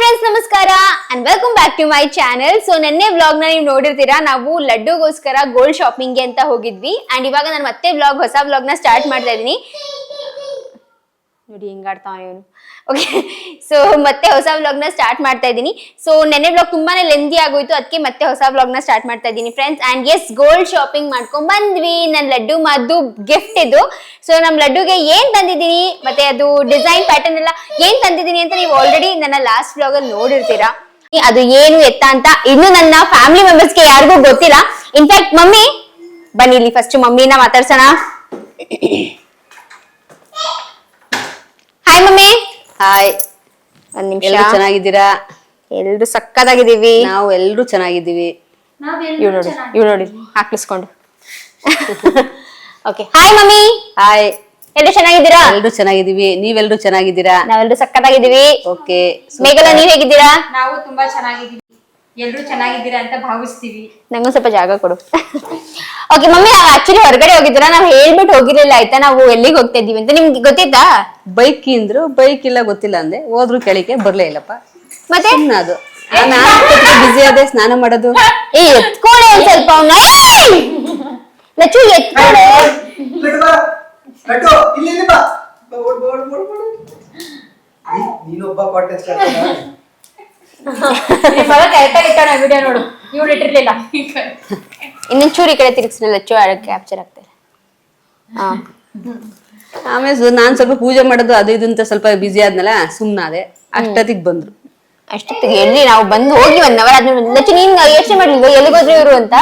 Friends ನಮಸ್ಕಾರ and welcome back to my channel so ನೆನ್ನೆ ವ್ಲಾಗ್ನ ನೀವು ನೋಡಿರ್ತೀರಾ? ನಾವು ಲಡ್ಡುಗೋಸ್ಕರ ಗೋಲ್ಡ್ ಶಾಪಿಂಗ್ಗೆ ಅಂತ ಹೋಗಿದ್ವಿ. ಅಂಡ್ ಇವಾಗ ನಾನು ಮತ್ತೆ ವ್ಲಾಗ್ ಹೊಸ ವ್ಲಾಗ್ನ ಸ್ಟಾರ್ಟ್ ಮಾಡ್ತಾ ಇದೀನಿ ನೋಡಿ ಹೆಂಗಾಡ್ತಾವ ಇವನು. ಓಕೆ ಸೊ ಮತ್ತೆ ಹೊಸ ವ್ಲಾಗ್ನ ಸ್ಟಾರ್ಟ್ ಮಾಡ್ತಾ ಇದ್ದೀನಿ. ಸೊ ನೆನೆ ಬ್ಲಾಗ್ ತುಂಬಾನೇ ಲೆಂದಿ ಆಗೋಯ್ತು. ಅದಕ್ಕೆ ಮತ್ತೆ ಹೊಸ ವ್ಲಾಗ್ನ ಸ್ಟಾರ್ಟ್ ಮಾಡ್ತಾ ಇದ್ದೀನಿ friends and yes gold shopping ಮಾಡ್ಕೊಂಡ್ ಬಂದ್ವಿ. ನನ್ನ ಲಡ್ಡು ಮದ್ದು ಗಿಫ್ಟ್ ಇದು. ಸೊ ನಮ್ ಲಡ್ಡುಗೆ ಏನ್ ತಂದಿದ್ದೀನಿ? ಮತ್ತೆ ಅದು ಡಿಸೈನ್ ಪ್ಯಾಟರ್ನ್ ಎಲ್ಲ ಏನ್ ತಂದಿದ್ದೀನಿ ಅಂತ ನೀವು ಆಲ್ರೆಡಿ ನನ್ನ ಲಾಸ್ಟ್ ವ್ಲಾಗ್ ಅಲ್ಲಿ ನೋಡಿರ್ತೀರಾ. ಅದು ಏನು ಎತ್ತ ಅಂತ ಇನ್ನು ನನ್ನ ಫ್ಯಾಮಿಲಿ ಮೆಂಬರ್ಸ್ಗೆ ಯಾರಿಗೂ ಗೊತ್ತಿಲ್ಲ. ಇನ್ಫ್ಯಾಕ್ಟ್ ಮಮ್ಮಿ, ಬನ್ನಿ ಇಲ್ಲಿ ಫಸ್ಟ್ ಮಮ್ಮಿನ ಮಾತಾಡ್ಸೋಣ. Hi mummy. ಹಾಯ್. ಒಂದ್ ನಿಮಿಷ. ಎಲ್ರು ಚೆನ್ನಾಗಿದ್ದೀರಾ? ಎಲ್ರು ಸಕ್ಕದಾಗಿದ್ದೀವಿ. ನಾವು ಎಲ್ರು ಚೆನ್ನಾಗಿದ್ದೀವಿ. ಇವ್ ನೋಡಿ ಇವ್ ನೋಡಿ ಹಾಕ್ಲಿಸ್ಕೊಂಡು. Okay hi mummy. ಹಾಯ್ ಎಲ್ರು ಚೆನ್ನಾಗಿದ್ದೀರಾ? ಎಲ್ರು ಚೆನ್ನಾಗಿದ್ದೀವಿ. ನೀವೆಲ್ಲರೂ ಚೆನ್ನಾಗಿದ್ದೀರಾ? ನಾವೆಲ್ಲರೂ ಸಕ್ಕದಾಗಿದ್ದೀವಿ. ಓಕೆ ಮೇಘಲ ನೀವ್ ಹೇಗಿದ್ದೀರಾ? ನಾವು ತುಂಬಾ ಚೆನ್ನಾಗಿದ್ದೀವಿ. ಎಲ್ರು ಚೆನ್ನಾಗಿದ್ದೀರಾ ಅಂತ ಭಾವಿಸ್ತೀವಿ. ನಂಗೊಂದ್ ಸ್ವಲ್ಪ ಜಾಗ ಕೊಡು. ಓಕೆ ಮಮ್ಮಿ ನಾವು ಆಕ್ಚುಲಿ ಹೊರಗಡೆ ಹೋಗಿದ್ರ ನಾವು ಹೇಳ್ಬಿಟ್ಟು ಹೋಗಿರ್ಲಿಲ್ಲ ಆಯ್ತಾ? ನಾವು ಎಲ್ಲಿಗೆ ಹೋಗ್ತಾ ಇದೀವಿ ಅಂತ. ನಿಮ್ಗೆ ಗೊತ್ತಿತ್ತಾ? ಬೈಕ್ ಇಂದ್ರು ಬೈಕ್ ಇಲ್ಲ ಗೊತ್ತಿಲ್ಲ ಅಂದೆ. ಹೋದ್ರು ಕೆಳಗೆ ಬರ್ಲೇ ಇಲ್ಲಪ್ಪ. ಮತ್ತೆ? ಅದು. ಬಿಸಿ ಅದೇ ಸ್ನಾನ ಮಾಡೋದು. ಏ ಎತ್ಕೊಳ್ಳಿ ಒಂದ್ ಸ್ವಲ್ಪ ಅವ್ನ. ಲಚ್ಚು ಎತ್ಕೊಳ್ಳಿ ಲಡ್ಡು ಬಾ ಲಡ್ಡು ಇಲ್ಲಿ ಇಲ್ಲಿ ಬಾ. ಬಾ, ಓಡ್ ಬಾ, ಓಡ್ ಬಾ, ಓಡ್ ಬಾ, ಓಡ್ ಬಾ. ಏ, ನೀನೊಬ್ಬ ಕೊಟ್ಟೆ ಸ್ಟಾರ್ಟ್ ಮಗ ಕರೆಕ್ಟಾಗಿ ಇಟ್ಟಾನ ವಿಡಿಯೋ ನೋಡು. ಇವ್ರು ಇಟ್ಟಿರ್ಲಿಲ್ಲ. ಇನ್ನೊಂದ್ ಚೂರು ಈ ಕಡೆ ತಿರುಗಿಸ್ಲಿಲ್ಲ ಚೂರು ಕ್ಯಾಪ್ಚರ್ ಆಗ್ತಾರೆ. ಹಾ. ಆಮೇಲೆ ನಾನ್ ಸ್ವಲ್ಪ ಪೂಜೆ ಮಾಡೋದು ಅದು ಇದು ಅಂತ ಸ್ವಲ್ಪ ಬ್ಯುಸಿ ಆದ್ನಲ್ಲ ಸುಮ್ಮನಾದೆ ಅಷ್ಟೊತ್ತಿಗೆ ಬಂದ್ರು. ಅಷ್ಟೊತ್ತಿಗೆ ಎಲ್ಲಿ ನಾವು ಬಂದು ಹೋಗಿ ಒಂದ್ ಅವರ್ ಆದ್ಮೇಲೆ ಲಚ್ಚು ನೀನ್ ಯೋಚನೆ ಮಾಡ್ಲಿಲ್ವಾ? ಎಲ್ಲಿಗೋದ್ರು ಇವರು ಅಂತ?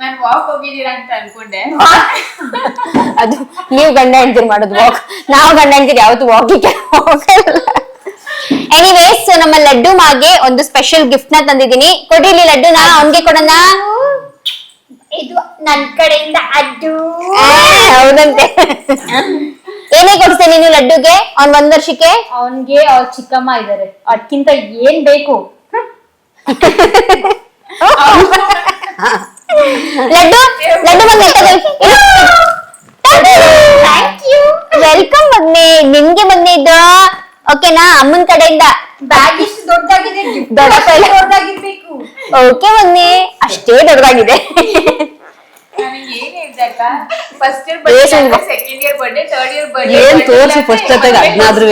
ನಾನು ವಾಕ್ ಹೋಗಿದ್ದೀರಾ ಅಂತ ಅನ್ಕೊಂಡೆ. ಅದು ನೀವು ಗಂಡ ಹೆಂಡ್ತೀರಿ ಮಾಡೋದು ವಾಕ್ ನಾವು ಗಂಡ ಹೆಂಡ್ತೀರಿ ಯಾವತ್ತು ವಾಕಿಂಗ್ ಹೋಗಲ್ಲ. ಎನಿವೇಸ್ ನಮ್ಮ ಲಡ್ಡು ಮಾಗೆ ಒಂದು ಸ್ಪೆಷಲ್ ಗಿಫ್ಟ್ನ ತಂದಿದ್ದೀನಿ. ಕೊಡಿಲಿ ಲಡ್ಡು ನಾ ಅವನ್ಗೆ ಕೊಡೋಣ. ಇದು ನನ್ ಕಡೆಯಿಂದ ಅಡ್ಡು ಹೌದಂತೆ. ಏನೇ ಕೊಡ್ತೇನೆ ನೀನು ಲಡ್ಡುಗೆ? ಅವ್ನ್ ಒಂದ್ ವರ್ಷಕ್ಕೆ? ಅವನ್ಗೆ ಅವ್ರ ಚಿಕ್ಕಮ್ಮ ಇದಾರೆ. ಅದಕ್ಕಿಂತ ಏನ್ ಬೇಕು? ಲಡ್ಡು ಲಡ್ಡು ಬಂದ್ ವೆಲ್ಕಮ್ ಬಂದೆ ನಿಮ್ಗೆ ಬಂದೆ ಇದು ಓಕೆನಾ ಅಮ್ಮನ ಕಡೆಯಿಂದ ಬ್ಯಾಗ್ ಇಷ್ಟು ದೊಡ್ಡದಾಗಿದೆ ದೊಡ್ಡಪ್ಪ ದೊಡ್ಡ ದೊಡ್ಡದಾಗಿರ್ಬೇಕು. ಓಕೆ ಬನ್ನಿ. ಅಷ್ಟೇ ದೊಡ್ಡದಾಗಿದೆ. ಏನ್ ತೋರ್ಸು ಫಸ್ಟ್ ಜೊತೆಗೆ ಅದ್ನಾದ್ರೂ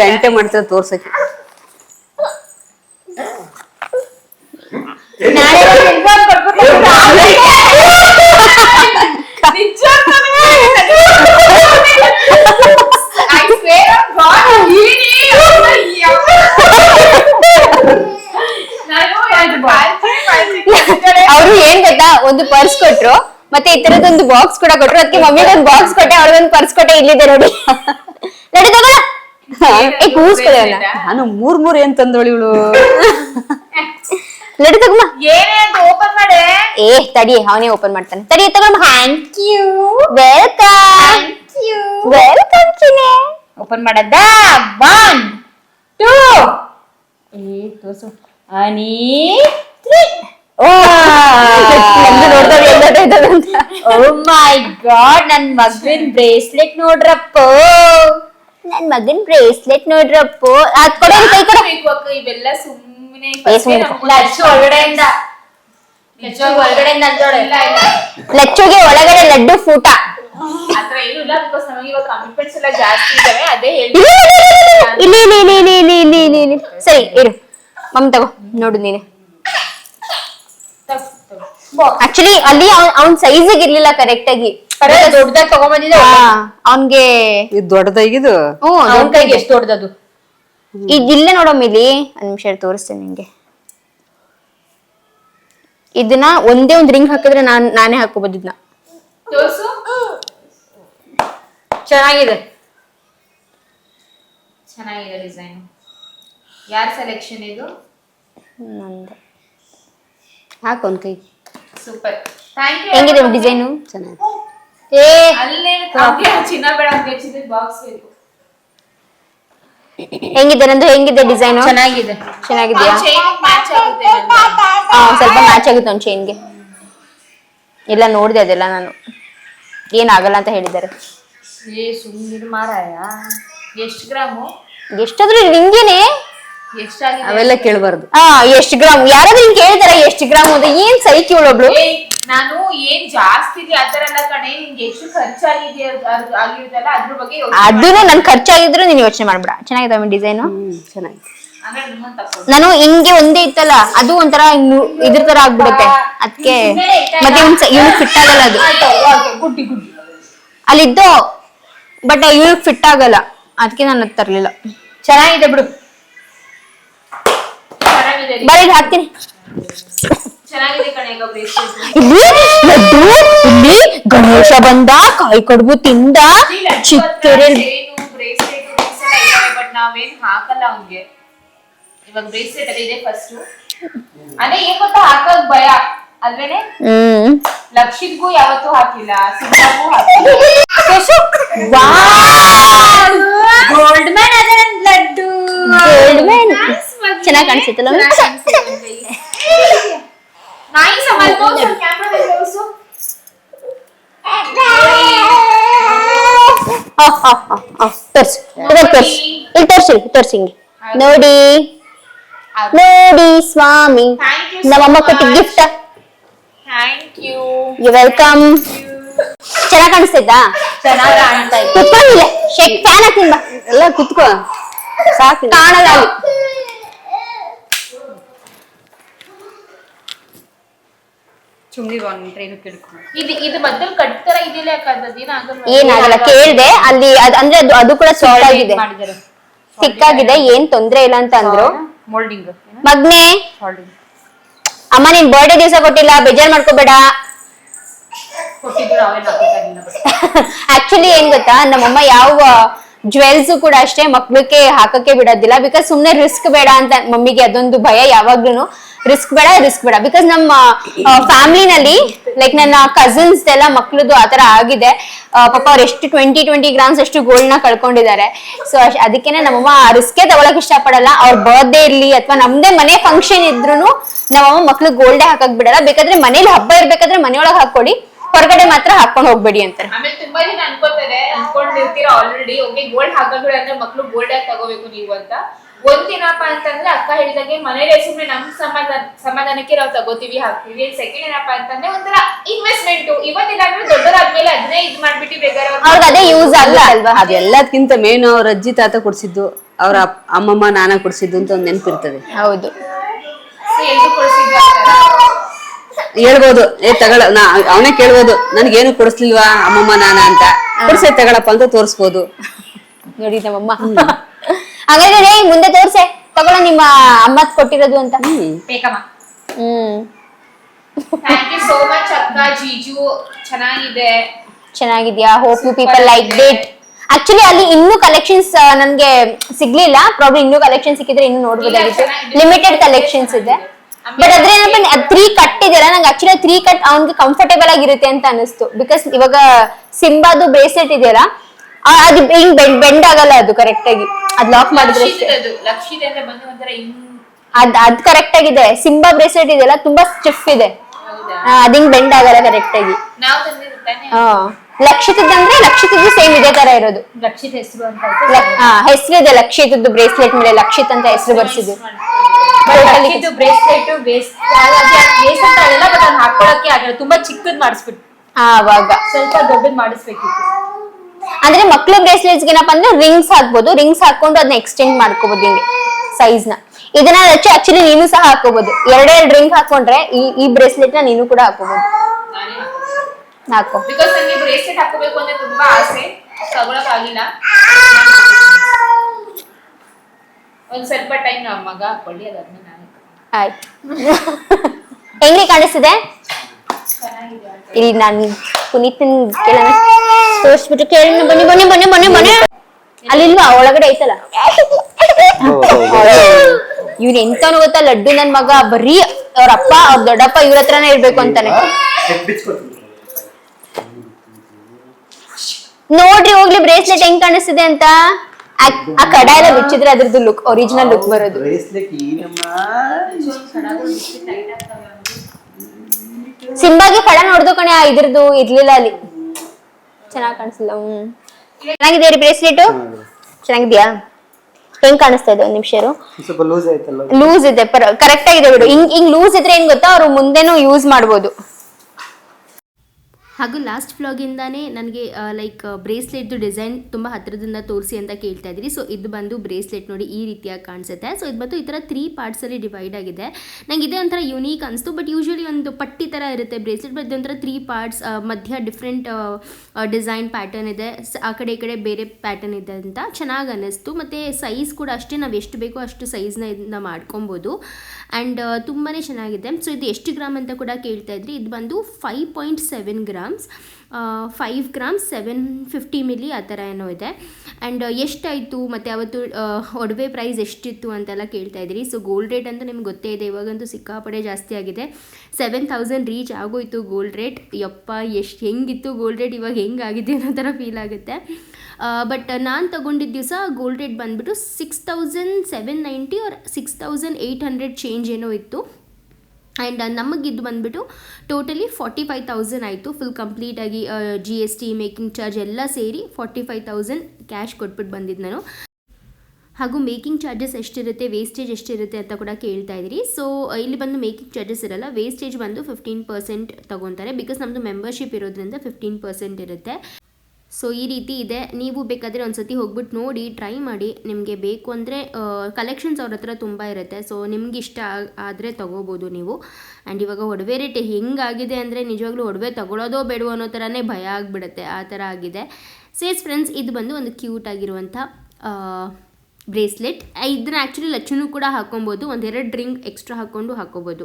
ಗಂಟೆ ಮಾಡ್ತಾರೆ ತೋರ್ಸಕ್ಕೆ. ನಾಳೆ ಅವ್ರು ಏನ್ ಗೊತ್ತಾ? ಒಂದು ಪರ್ಸ್ ಕೊಟ್ರು ಮತ್ತೆ ಈ ತರದೊಂದು ಬಾಕ್ಸ್ ಕೂಡ ಕೊಟ್ರು. ಅದಕ್ಕೆ ಮಮ್ಮಿಗೆ ಒಂದು ಬಾಕ್ಸ್ ಕೊಟ್ಟೆ ಅವ್ರಿಗೊಂದು ಪರ್ಸ್ ಕೊಟ್ಟೆ ಇಲ್ಲಿದೆ ನೋಡಿ. ನಡಿ ತಗೊಳ ಏ ಕೂಸ್ಕೊಳ್ಳೋಣ ನಾನು ಮೂರ್ ಮೂರ್ ಏನ್ ತಂದೋಳು ಇವಳು? ನಡಿ ತಗೊಮ್ಮ ಏನೇ ಅಂತ ಓಪನ್ ಮಾಡೆ. ಏ ತಡಿ ಅವನೇ ಓಪನ್ ಮಾಡ್ತಾನೆ. ತಡಿ ತಗಮ್ಮ ಥ್ಯಾಂಕ್ ಯು ವೆಲ್ಕಮ್ ವೆಲ್ಕಮ್ ಚಿನೆ ಓಪನ್ ಮಾಡದ? ಒನ್ ಟೂ ಏ ತೋರ್ಸು. ಹನಿ ಓ ಮೈ ಗಾಡ್ ನನ್ ಮಗನ್ ಬ್ರೇಸ್ಲೆಟ್ ನೋಡ್ರಪ್ಪ. ನನ್ ಮಗನ್ ಬ್ರೇಸ್ಲೆಟ್ ನೋಡ್ರಪ್ಪ. ಅದ್ ಕೊಡ ಕೈ ಕೊಡ. ಇವೆಲ್ಲ ಸುಮ್ಮನೆ. ಲಚ್ಚು ಒಳಗಡೆಯಿಂದ. ಲಚ್ಚುಗೆ ಒಳಗಡೆ ಲಡ್ಡು ಫೂಟ. ಆತರ ಏನು ಇಲ್ಲ ಬಿಕಾಸ್ ನಮಗೆ ಇವಾಗ ಕಮಿಟ್ಮೆಂಟ್ಸ್ ಎಲ್ಲ ಜಾಸ್ತಿ ಇದಾವೆ ಅದೇ ಹೇಳಿ ಇಲ್ಲಿ ಇಲ್ಲಿ ಇಲ್ಲಿ ಇಲ್ಲಿ ಇಲ್ಲಿ ಇಲ್ಲಿ ಇಲ್ಲಿ ಇಲ್ಲಿ ಸರಿ ಇರು. ಮಮ್ಮಿ ತಗೋ ನೋಡು ನೀನೆ. ಆಕ್ಚುಲಿ ಅಲ್ಲಿ ಅವ್ನ್ ಸೈಜ್ ಇರ್ಲಿಲ್ಲ ಕರೆಕ್ಟ್ ಆಗಿ. ದೊಡ್ಡದಾಗಿ ತಗೊಂಬಂದಿದ್ದೆ ಅವನ್ಗೆ ಇದು ದೊಡ್ಡದಾಗಿದು ಹ್ಮ್ ಅವನ ಕೈಗೆ ಎಷ್ಟು ದೊಡ್ಡದದು ಇದಿಲ್ಲ ಇಲ್ಲೇ ನೋಡಮ್ಮ ಇಲ್ಲಿ. ಒಂದ್ ನಿಮಿಷ ತೋರಿಸ್ತೇನೆ ನಿಂಗೆ. ಇದನ್ನ ಒಂದೇ ಒಂದ್ ರಿಂಗ್ ಹಾಕಿದ್ರೆ ನಾನ್ ನಾನೇ ಹಾಕೋಬಹುದು ಇದನ್ನ ತೋರ್ಸು ಚೆನ್ನಾಗಿದೆ. ಚೆನ್ನಾಗಿದೆ ಡಿಸೈನ್. ಯಾರ ಸೆಲೆಕ್ಷನ್ ಇದು? ನಂದು. ಹಾಕು ಒಂದು ಕೈ. ಸೂಪರ್. ಥ್ಯಾಂಕ್ ಯು ಹೆಂಗಿದೆ ಡಿಸೈನು? ಚೆನ್ನಾಗಿದೆ. ಏ ಅಲ್ಲೇ ಅವ್ನಿಗೆ ಚಿನ್ನ ಬೇಡ ಅಂತ ಹೆಚ್ಚಿದ್ರೆ ಬಾಕ್ಸ್ ಬೇಕು. ಹೆಂಗಿದೆ ನಂದು? ಹೆಂಗಿದೆ ಡಿಸೈನು? ಚೆನ್ನಾಗಿದೆ. ಚೆನ್ನಾಗಿದೆಯಾ? ಸ್ವಲ್ಪ ಮ್ಯಾಚ್ ಆಗುತ್ತೆ ಒಂದು ಚೈನ್ಗೆ ಎಲ್ಲ ನೋಡಿದೆ ಅದೆಲ್ಲ ನಾನು. ಏನಾಗಲ್ಲ ಅಂತ ಹೇಳಿದ್ದಾರೆ. ಏ ಸುಮ್ಮನೆ ಮಾರಾಯ. ಎಷ್ಟು ಗ್ರಾಮು? ಎಷ್ಟಾದ್ರೂ ನಿಂಗೇನೆ? ಎಷ್ಟಾಗಿದೆ? ಅವೆಲ್ಲ ಕೇಳಬಾರ್ದು. ಹಾ ಎಷ್ಟು ಗ್ರಾಮ್? ಯಾರಾದ್ರೂ ಹಿಂಗ್ ಕೇಳ್ತಾರ ಎಷ್ಟು ಗ್ರಾಮ್ ಅದು ಏನ್ ಸೈಕಿ ಒಳೊಬ್ಳು? ನಾನು ಏನ್ ಜಾಸ್ತಿ ಇದೆ ಆತರ ಎಲ್ಲ ಕಣೆ. ನಿಂಗೆ ಎಷ್ಟು ಖರ್ಚಾಗಿದೆ ಅದ್- ಆಗಿರುತ್ತಲ್ಲ ಅದ್ರ ಬಗ್ಗೆ ಯೋಚ್ನೆ ಅದನ್ನು ನನ್ ಖರ್ಚಾಗಿದ್ರು ನೀನ್ ಯೋಚನೆ ಮಾಡ್ಬಿಡ. ಚೆನ್ನಾಗಿದೆ ಡಿಸೈನು? ಹ್ಮ್ ಚೆನ್ನಾಗಿ ಆಮೇಲೆ ನಾನು ಹಿಂಗೆ ಒಂದೇ ಇತ್ತಲ್ಲ ಅದು ಒಂಥರ ಹಿಂಗ್ ಇದ್ರ ತರ ಆಗ್ಬಿಡುತ್ತೆ. ಅದಕ್ಕೆ ಮತ್ತೆ ಇವ್ನಿಗೆ ಫಿಟ್ ಆಗಲ್ಲ ಅದು. ಗುಡ್ಡಿ ಗುಡ್ಡಿ. ಅಲ್ಲಿದ್ದು ಬಟ್ ಇವ್ರಿಗೆ ಫಿಟ್ ಆಗಲ್ಲ. ಅದಕ್ಕೆ ನಾನು ತರಲಿಲ್ಲ ತರ್ಲಿಲ್ಲ. ಚೆನ್ನಾಗಿದೆ ಬಿಡು. ಬರೀ ಹಾಕ್ತೀನಿ. ಇಲ್ಲಿ ಲಡ್ಡು ಇಲ್ಲಿ ಗಣೇಶ ಬಂದ ಕಾಯಿ ಕಡುಬು ತಿಂದ ಚಿಕ್ಕರೆ ಬಟ್ ನಾವೇನ್ ಹಾಕಲ್ಲ ಅವ್ನ್ಗೆ. ಇವಾಗ ಬ್ರೇಸ್ಲೆಟ್ ಅಲ್ಲಿ ಇದೆ ಫಸ್ಟ್ ಅದೇ ಏನ್ ಗೊತ್ತಾ ಹಾಕಕ್ ಭಯ. ಅಲ್ವೇನೆ? ಹ್ಮ್. ಲಕ್ಷಿತ್ಗೂ ಯಾವತ್ತೂ ಹಾಕಿಲ್ಲ ಸಿಂಗಾಗೂ ಹಾಕಿಲ್ಲ. ಗೋಲ್ಡ್ ಮ್ಯಾನ್ ಅದ ಲಡ್ಡು. ಗೋಲ್ಡ್ ಮ್ಯಾನ್ ಚೆನ್ನಾಗಿ ಕಾಣಿಸುತ್ತಲ್ಲ ನಾಯಿ ಸಮಾಜ ಕ್ಯಾಮ್ರಾದಲ್ಲಿ ತೋರಿಸು. ತೋರ್ಸಿ ಇವಾಗ ತೋರ್ಸಿ. ಇಲ್ಲಿ ತೋರ್ಸಿ ತೋರ್ಸಿ ಹಿಂಗೆ. ನೋಡಿ. ನೋಡಿ ಸ್ವಾಮಿ. ನಮ್ಮ ಅಮ್ಮ so ನಮ್ಮಮ್ಮ ಕೊಟ್ಟಿದ್ದ gift thank you you welcome ಚೆನ್ನಾಗಿ ಕಾಣಿಸ್ತೈತಾ ಚೆನ್ನಾಗಿ ಕಾಣ್ತಾ ಇದೆ ಕುತ್ಕೊಂಡಿಲ್ಲ ಶೆಕ್ ಫ್ಯಾನ್ ಹಾಕ್ತೀನಿ ಬಾ. ಎಲ್ಲ ಕುತ್ಕೋ. ಸಾಕು. ಕಾಣಲ್ಲ. ಅಲ್ಲಿ ಸುಮ್ನೆ ಟ್ರೈನ್ ಕೇಳ್ಕೊ ಇದು ಇದು ಮಧ್ಯದಲ್ಲಿ ಕಟ್ ತರ ಇದಿಲ್ಲ ಯಾಕಂದ್ರೆ ಏನಾಗಲ್ಲ ಏನಾಗಲ್ಲ ಕೇಳ್ದೆ. ಅಲ್ಲಿ ಅದ್ ಅಂದ್ರೆ ಅದು ಅದು ಕೂಡ ಸಿಕ್ ಆಗಿದೆ. ಸಿಕ್ಕಾಗಿದೆ ಆಗಿದೆ ಏನ್ ತೊಂದ್ರೆ ಇಲ್ಲ ಅಂತ ಅಂದ್ರು. ಮೋಲ್ಡಿಂಗ್ ಮಗ್ನೆ. ಹೋಲ್ಡಿಂಗ್ ಅಮ್ಮ ನಿನ್ ಬರ್ಡೇ ದಿವಸ ಕೊಟ್ಟಿಲ್ಲ ಬೇಜಾರ್ ಮಾಡ್ಕೋಬೇಡ. ಆಕ್ಚುಲಿ ಏನ್ ಗೊತ್ತಾ? ನಮ್ಮಮ್ಮ ಯಾವ ಜ್ವೆಲ್ಸ್ ಕೂಡ ಅಷ್ಟೇ ಮಕ್ಳಿಗೆ ಹಾಕಕ್ಕೆ ಬಿಡೋದಿಲ್ಲ ಬಿಕಾಸ್ ಸುಮ್ನೆ ರಿಸ್ಕ್ ಬೇಡ ಅಂತ ಮಮ್ಮಿಗೆ ಅದೊಂದು ಭಯ ಯಾವಾಗ್ಲೂ ರಿಸ್ಕ್ ಬೇಡ ರಿಸ್ಕ್ ಬೇಡ. ಬಿಕಾಸ್ ನಮ್ಮ ಫ್ಯಾಮಿಲಿನಲ್ಲಿ ಲೈಕ್ ನನ್ನ ಕಸಿನ್ಸ್ ಎಲ್ಲ ಮಕ್ಳದ್ದು ಆತರ ಆಗಿದೆ. ಪಾಪ ಅವ್ರು ಎಷ್ಟು ಟ್ವೆಂಟಿ ಟ್ವೆಂಟಿ ಗ್ರಾಮ್ಸ್ ಅಷ್ಟು ಗೋಲ್ಡ್ನ ಕಳ್ಕೊಂಡಿದ್ದಾರೆ. ಸೊ ಅದಕ್ಕೇನೆ ನಮ್ಮಮ್ಮ ರಿಸ್ಕೇ ತಗೊಳಕ್ ಇಷ್ಟಪಡಲ್ಲ. ಅವ್ರ ಬರ್ತ್ಡೇ ಇರ್ಲಿ ಅಥವಾ ನಮ್ದೇ ಮನೆ ಫಂಕ್ಷನ್ ಇದ್ರು ನಮ್ಮಮ್ಮ ಮಕ್ಳು ಗೋಲ್ಡೇ ಹಾಕಕ್ ಬಿಡಲ್ಲ. ಬೇಕಾದ್ರೆ ಮನೇಲಿ ಹಬ್ಬ ಇರ್ಬೇಕಾದ್ರೆ ಮನೆಯೊಳಗೆ ಹಾಕೊಳ್ಳಿ ಹೊರಗಡೆ ಮಾತ್ರ ಹಾಕೊಂಡು ಹೋಗ್ಬೇಡಿ ಅಂತಾರೆ ಅನ್ಕೋತಾರೆ ಗೋಲ್ಡ್ ಮಕ್ಳು ಗೋಲ್ಡ್ ತಗೋಬೇಕು ನೀವು ಅಂತ. ಒಂದೇನಪ್ಪ ಅಂತಂದ್ರೆ ಅಕ್ಕ ಹೇಳಿದಾಗೆ ಮನೇಲಿ ಸುಮ್ಮನೆ ನಮ್ ಸಮಾಧಾನ ಸಮಾಧಾನಕ್ಕೆ ನಾವು ತಗೋತೀವಿ ಹಾಕ್ತೀವಿ ಸೆಕೆಂಡ್ ಏನಪ್ಪ ಅಂತಂದ್ರೆ ಒಂಥರ ಇನ್ವೆಸ್ಟ್ಮೆಂಟ್ ಇವತ್ತಿಲ್ಲ ಅಂದ್ರೆ ದೊಡ್ಡದಾದ್ಮೇಲೆ ಅದನ್ನೇ ಇದ್ ಮಾಡ್ಬಿಟ್ಟು ಅವ್ರಿಗೆ ಅದೇ ಯೂಸ್ ಅಲ್ಲ ಅಲ್ವಾ? ಅದೆಲ್ಲದಕ್ಕಿಂತ ಮೇನ್ ಅವ್ರ ಅಜ್ಜಿ ತಾತ ಕೊಡ್ಸಿದ್ದು ಅವ್ರ ಅಮ್ಮಮ್ಮ ನಾನ ಕೊಡ್ಸಿದ್ದು ಅಂತ ಒಂದ್ ನೆನ್ಪಿರ್ತದೆ. ಹೌದು. ಎಲ್ರು ಕೊಡ್ಸಿದ್ರು ಅಂತಾರ. ಹೇಳ್ಬೋದು. ಏ ತಗೊಳ ನಾ ಅವನೇ ಕೇಳ್ಬೋದು. ಏನು ಕೊಡಿಸ್ಲಿಲ್ವಾ ಅಮ್ಮಮ್ಮ ನಾನ ಅಂತ? ಕೊಡ್ಸೇ ತಗೊಳಪ್ಪ ಅಂತ ತೋರಿಸ್ಬೋದು. ನೋಡಿ ನಮ್ಮಮ್ಮ. ಹಾಗಾದ್ರೆ ರೇ ಮುಂದೆ ತೋರ್ಸೆ. ತಗೊಳ ನಿಮ್ಮ ಅಮ್ಮತ್ ಕೊಟ್ಟಿರೋದು ಅಂತ. ಬೇಕಮ್ಮ ಹ್ಮ್. ಥ್ಯಾಂಕ್ ಯು ಸೋ ಮಚ್ ಅಕ್ಕ ಜೀಜು. ಚೆನ್ನಾಗಿದೆ. ಚೆನ್ನಾಗಿದ್ಯಾ? Hope you people like date actually ಅಲ್ಲಿ ಇನ್ನೂ ಕಲೆಕ್ಷನ್ಸ್ ನನ್ಗೆ ಸಿಗ್ಲಿಲ್ಲ. ಪ್ರಾಬ್ಲಮ್ ಇನ್ನೂ ಕಲೆಕ್ಷನ್ ಸಿಕ್ಕಿದ್ರೆ ಇನ್ನು ನೋಡ್ಬೋದಾಗಿತ್ತು ಲಿಮಿಟೆಡ್ ಕಲೆಕ್ಷನ್ಸ್ ಇದೆ. ಬಟ್ ಅದ್ರ ಏನಪ್ಪ ತ್ರೀ ಕಟ್ ಇದೆಯಲ್ಲ ನಂಗೆ ಆಕ್ಚುಲಿ ತ್ರೀ ಕಟ್ ಅವ್ನಿಗೆ ಕಂಫರ್ಟೇಬಲ್ ಆಗಿರುತ್ತೆ ಅಂತ ಅನಿಸ್ತು ಬಿಕಾಸ್ ಇವಾಗ ಸಿಂಬಾದು ಬ್ರೇಸ್ಲೆಟ್ ಇದೆಯಲ್ಲ ಅದು ಹಿಂಗ್ ಬೆಂಡ್ ಬೆಂಡ್ ಆಗಲ್ಲ ಅದು ಕರೆಕ್ಟ್ ಆಗಿ. ಅದ್ ಲಾಕ್ ಮಾಡಿದ್ರೆ ಅಷ್ಟೇ. ಲಕ್ಷಿತ್ ಅದು. ಲಕ್ಷಿತ್ ಅಂತ ಬಂದು ಒಂಥರ ಅದ್ ಅದ್ ಕರೆಕ್ಟ್ ಆಗಿದೆ. ಸಿಂಬಾ ಬ್ರೇಸ್ಲೆಟ್ ಇದೆಯಲ್ಲ ತುಂಬಾ ಸ್ಟಿಫ್ ಇದೆ. ಅದಿಂಗ್ ಬೆಂಡ್ ಆಗಲ್ಲ ಕರೆಕ್ಟ್ ಆಗಿ. ಹಾ. ತಂದಿದ್ದು ಅಂದ್ರೆ ಲಕ್ಷಿತದ್ದು ಸೇಮ್ ಇದೇ ತರ ಇರೋದು. ಲಕ್ಷಿತ ಹೆಸರು ಅಂತ ಹೆಸರಿದೆ ಲಕ್ಷಿತದ್ದು ಬ್ರೇಸ್ಲೆಟ್ ಮೇಲೆ ಲಕ್ಷಿತ್ ಅಂತ ಹೆಸರು ಬರ್ಸಿದ್ದು. ಬ್ರೇಸ್ಲೆಟ್ ವೇಸ್ಟ್ ಅಂತ ಬಟ್ ಅದ್ ಹಾಕೊಳಕ್ಕೆ ಆಗಲ್ಲ. ತುಂಬಾ ಚಿಕ್ಕದ್ ಮಾಡಿಸ್ಬಿಟ್ಟು. ಆವಾಗ ಸ್ವಲ್ಪ ದೊಡ್ಡದ್ ಮಾಡಿಸ್ಬೇಕಿತ್ತು. ಅಂದ್ರೆ ಮಕ್ಳು ಬ್ರೇಸ್ಲೆಟ್ಸ್ ಏನಪ್ಪ ಅಂದ್ರೆ ರಿಂಗ್ಸ್ ಹಾಕ್ಬೋದು. ರಿಂಗ್ಸ್ ಹಾಕೊಂಡು ಅದನ್ನ ಎಕ್ಸ್ಟೆಂಡ್ ಮಾಡ್ಕೋಬಹುದು ಹಿಂಗೆ ಸೈಜ್ನ. ಇದನ್ನ ಆಕ್ಚುಲಿ ನೀನು ಸಹ ಹಾಕೋಬಹುದು ಎರಡೆರಡು ರಿಂಗ್ ಹಾಕೊಂಡ್ರೆ ಈ ಈ ಬ್ರೇಸ್ಲೆಟ್ನ ನೀನು ಕೂಡ ಹಾಕೋಬಹುದು ಹಾಕೋ. ಬಿಕಾಸ್ ನಂಗೆ ಬ್ರೇಸ್ಲೆಟ್ ಹಾಕೋಬೇಕು ಅಂದ್ರೆ ತುಂಬಾ ಆಸೆ. ತಗೊಳಕ್ ಆಗಿಲ್ಲ ಒಂದ್ ಸ್ವಲ್ಪ ಟೈಮ್ ನಮ್ಮ ಮಗ ಹಾಕೊಳ್ಳಿ ಅದಾದ್ಮೇಲೆ ನಾನು ಆಯ್ತು. ಹೆಂಗೆ ಕಾಣಿಸ್ತಿದೆ. ಇಲ್ಲಿ ನಾನು ಪುನೀತನ್ ಕೇಳೋಣ. ತೋರಿಸ್ಬಿಟ್ಟು ಕೇಳಿ ಬನ್ನಿ ಬನ್ನಿ ಬನ್ನಿ ಬನ್ನಿ ಬನ್ನಿ. ಅಲ್ಲಿಲ್ವಾ ಒಳಗಡೆ ಐತಲ್ಲ. ಇವ್ನ ಎಂತವನು ಗೊತ್ತಾ ಲಡ್ಡು ನನ್ ಮಗ ಬರೀ ಅವ್ರ ಅಪ್ಪ ಅವ್ರ ದೊಡ್ಡಪ್ಪ ಇವ್ರ ಹತ್ರನೇ ಇರ್ಬೇಕು ಅಂತಾನೆ. ನೋಡ್ರಿ ಹೋಗ್ಲಿ ಬ್ರೇಸ್ಲೆಟ್ ಹೆಂಗ್ ಕಾಣಿಸ್ತಿದೆ ಅಂತ. ಆ- ಆ ಕಡ ಎಲ್ಲ ಬಿಚ್ಚಿದ್ರೆ ಅದ್ರದ್ದು ಲುಕ್ ಒರಿಜಿನಲ್ ಲುಕ್ ಬರೋದು. ಬ್ರೇಸ್ಲೆಟ್ ಏನಮ್ಮ ಸಿಂಬಾಗೆ ಕಡ ನೋಡ್ದು ಕಣೆ ಆ ಇದ್ರದ್ದು ಇರ್ಲಿಲ್ಲ ಅಲ್ಲಿ ಚೆನ್ನಾಗ್ ಕಾಣಿಸಿಲ್ಲ ಹ್ಮ್. ಚೆನ್ನಾಗಿದೆ ರೀ ಬ್ರೇಸ್ಲೆಟ್ ಚೆನ್ನಾಗಿದ್ಯಾ ಹೆಂಗ್ ಕಾಣಿಸ್ತಾ ಇದೆ ಒಂದ್ ನಿಮಿಷ ಲೂಸ್ ಇದೆ ಕರೆಕ್ಟ್ ಆಗಿದೆ ಬಿಡು. ಹಿಂಗ್ ಹಿಂಗ್ ಲೂಸ್ ಇದ್ರೆ ಏನ್ ಗೊತ್ತಾ ಅವ್ರು ಮುಂದೆನೂ ಯೂಸ್ ಮಾಡ್ಬೋದು. ಹಾಗೂ ಲಾಸ್ಟ್ ಫ್ಲಾಗಿಂದಾನೇ ನನಗೆ ಲೈಕ್ ಬ್ರೇಸ್ಲೆಟ್ದು ಡಿಸೈನ್ ತುಂಬ ಹತ್ತಿರದಿಂದ ತೋರಿಸಿ ಅಂತ ಕೇಳ್ತಾ ಇದ್ದೀರಿ. ಸೊ ಇದು ಬಂದು ಬ್ರೇಸ್ಲೆಟ್ ನೋಡಿ ಈ ರೀತಿಯಾಗಿ ಕಾಣಿಸುತ್ತೆ. ಸೊ ಇದು ಬಂದು ಈ ಥರ ತ್ರೀ ಪಾರ್ಟ್ಸಲ್ಲಿ ಡಿವೈಡ್ ಆಗಿದೆ. ನಂಗೆ ಇದೇ ಒಂಥರ ಯುನೀಕ್ ಅನಿಸ್ತು ಬಟ್ ಯೂಶ್ವಲಿ ಒಂದು ಪಟ್ಟಿ ಥರ ಇರುತ್ತೆ ಬ್ರೇಸ್ಲೆಟ್ ಬಟ್ ಇದೊಂಥರ ತ್ರೀ ಪಾರ್ಟ್ಸ್ ಮಧ್ಯ ಡಿಫ್ರೆಂಟ್ ಡಿಸೈನ್ ಪ್ಯಾಟರ್ನ್ ಇದೆ. ಆ ಕಡೆ ಈ ಕಡೆ ಬೇರೆ ಪ್ಯಾಟರ್ನ್ ಇದೆ ಅಂತ ಚೆನ್ನಾಗಿ ಅನ್ನಿಸ್ತು ಮತ್ತು ಸೈಜ್ ಕೂಡ ಅಷ್ಟೇ, ನಾವು ಎಷ್ಟು ಬೇಕೋ ಅಷ್ಟು ಸೈಜ್ನ ಇದನ್ನ ಮಾಡ್ಕೊಬೋದು. ಆ್ಯಂಡ್ ತುಂಬಾ ಚೆನ್ನಾಗಿದೆ. ಸೊ ಇದು ಎಷ್ಟು ಗ್ರಾಮ್ ಅಂತ ಕೂಡ ಕೇಳ್ತಾ ಇದ್ರಿ. ಇದು ಬಂದು five point seven grams five grams seven fifty milli ಆ ಥರ ಏನೋ ಇದೆ. ಆ್ಯಂಡ್ ಎಷ್ಟಾಯಿತು? ಮತ್ತು ಅವತ್ತು ಒಡವೆ ಪ್ರೈಸ್ ಎಷ್ಟಿತ್ತು ಅಂತೆಲ್ಲ ಕೇಳ್ತಾ ಇದ್ದೀರಿ ಸೊ ಗೋಲ್ಡ್ ರೇಟ್ ಅಂತ ನಿಮ್ಗೆ ಗೊತ್ತೇ ಇದೆ. ಇವಾಗಂತೂ ಸಿಕ್ಕಾಪಡೆ ಜಾಸ್ತಿ ಆಗಿದೆ. ಸೆವೆನ್ ತೌಸಂಡ್ ರೀಚ್ ಆಗೋಯಿತು ಗೋಲ್ಡ್ ರೇಟ್ ಯಪ್ಪ, ಎಷ್ಟು ಹೆಂಗಿತ್ತು ಗೋಲ್ಡ್ ರೇಟ್ ಇವಾಗ ಹೆಂಗಾಗಿದೆ ಅನ್ನೋ ಥರ ಫೀಲ್ ಆಗುತ್ತೆ. ಬಟ್ ನಾನು ತಗೊಂಡಿದ್ದ ದಿವಸ ಗೋಲ್ಡ್ ರೇಟ್ ಬಂದುಬಿಟ್ಟು six thousand seven ninety or six thousand eight hundred change ಏನೋ ಇತ್ತು. ಆ್ಯಂಡ್ ನಮಗಿದ್ದು ಬಂದುಬಿಟ್ಟು ಟೋಟಲಿ ಫಾರ್ಟಿ ಫೈವ್ ತೌಸಂಡ್ ಆಯಿತು ಫುಲ್ ಕಂಪ್ಲೀಟಾಗಿ G S T making charge ಎಲ್ಲ ಸೇರಿ ಫಾರ್ಟಿ ಫೈವ್ ತೌಸಂಡ್ ಕ್ಯಾಶ್ ಕೊಟ್ಬಿಟ್ಟು ಬಂದಿದ್ದು ನಾನು. ಹಾಗೂ ಮೇಕಿಂಗ್ ಚಾರ್ಜಸ್ ಎಷ್ಟಿರುತ್ತೆ ವೇಸ್ಟೇಜ್ ಎಷ್ಟಿರುತ್ತೆ ಅಂತ ಕೂಡ ಕೇಳ್ತಾ ಇದ್ದೀರಿ ಸೊ ಇಲ್ಲಿ ಬಂದು ಮೇಕಿಂಗ್ ಚಾರ್ಜಸ್ ಇರಲ್ಲ. ವೇಸ್ಟೇಜ್ ಬಂದು ಫಿಫ್ಟೀನ್ ಪರ್ಸೆಂಟ್ ತೊಗೊತಾರೆ. ಬಿಕಾಸ್ ನಮ್ಮದು ಮೆಂಬರ್ಶಿಪ್ ಇರೋದ್ರಿಂದ ಫಿಫ್ಟೀನ್ ಪರ್ಸೆಂಟ್ ಇರುತ್ತೆ. ಸೊ ಈ ರೀತಿ ಇದೆ. ನೀವು ಬೇಕಾದರೆ ಒಂದು ಸತಿ ಹೋಗ್ಬಿಟ್ಟು ನೋಡಿ ಟ್ರೈ ಮಾಡಿ. ನಿಮಗೆ ಬೇಕು ಅಂದರೆ ಕಲೆಕ್ಷನ್ಸ್ ಅವ್ರ ಹತ್ರ ತುಂಬ ಇರುತ್ತೆ. ಸೊ ನಿಮ್ಗೆ ಇಷ್ಟ ಆದರೆ ತೊಗೋಬೋದು ನೀವು. ಆ್ಯಂಡ್ ಇವಾಗ ಒಡವೆ ರೇಟ್ ಹೆಂಗಾಗಿದೆ ಅಂದರೆ ನಿಜವಾಗ್ಲೂ ಒಡವೆ ತೊಗೊಳೋದೋ ಬೇಡವೋ ಅನ್ನೋ ಥರನೇ ಭಯ ಆಗಿಬಿಡುತ್ತೆ. ಆ ಥರ ಆಗಿದೆ. ಸೇಸ್ ಫ್ರೆಂಡ್ಸ್ ಇದು ಬಂದು ಒಂದು ಕ್ಯೂಟ್ ಆಗಿರುವಂಥ ಬ್ರೇಸ್ಲೆಟ್ ಇದನ್ನ ಆ್ಯಕ್ಚುಲಿ ಲಚ್ಚನೂ ಕೂಡ ಹಾಕೊಬೋದು. ಒಂದೆರಡು ಡ್ರಿಂಕ್ ಎಕ್ಸ್ಟ್ರಾ ಹಾಕ್ಕೊಂಡು ಹಾಕೋಬೋದು.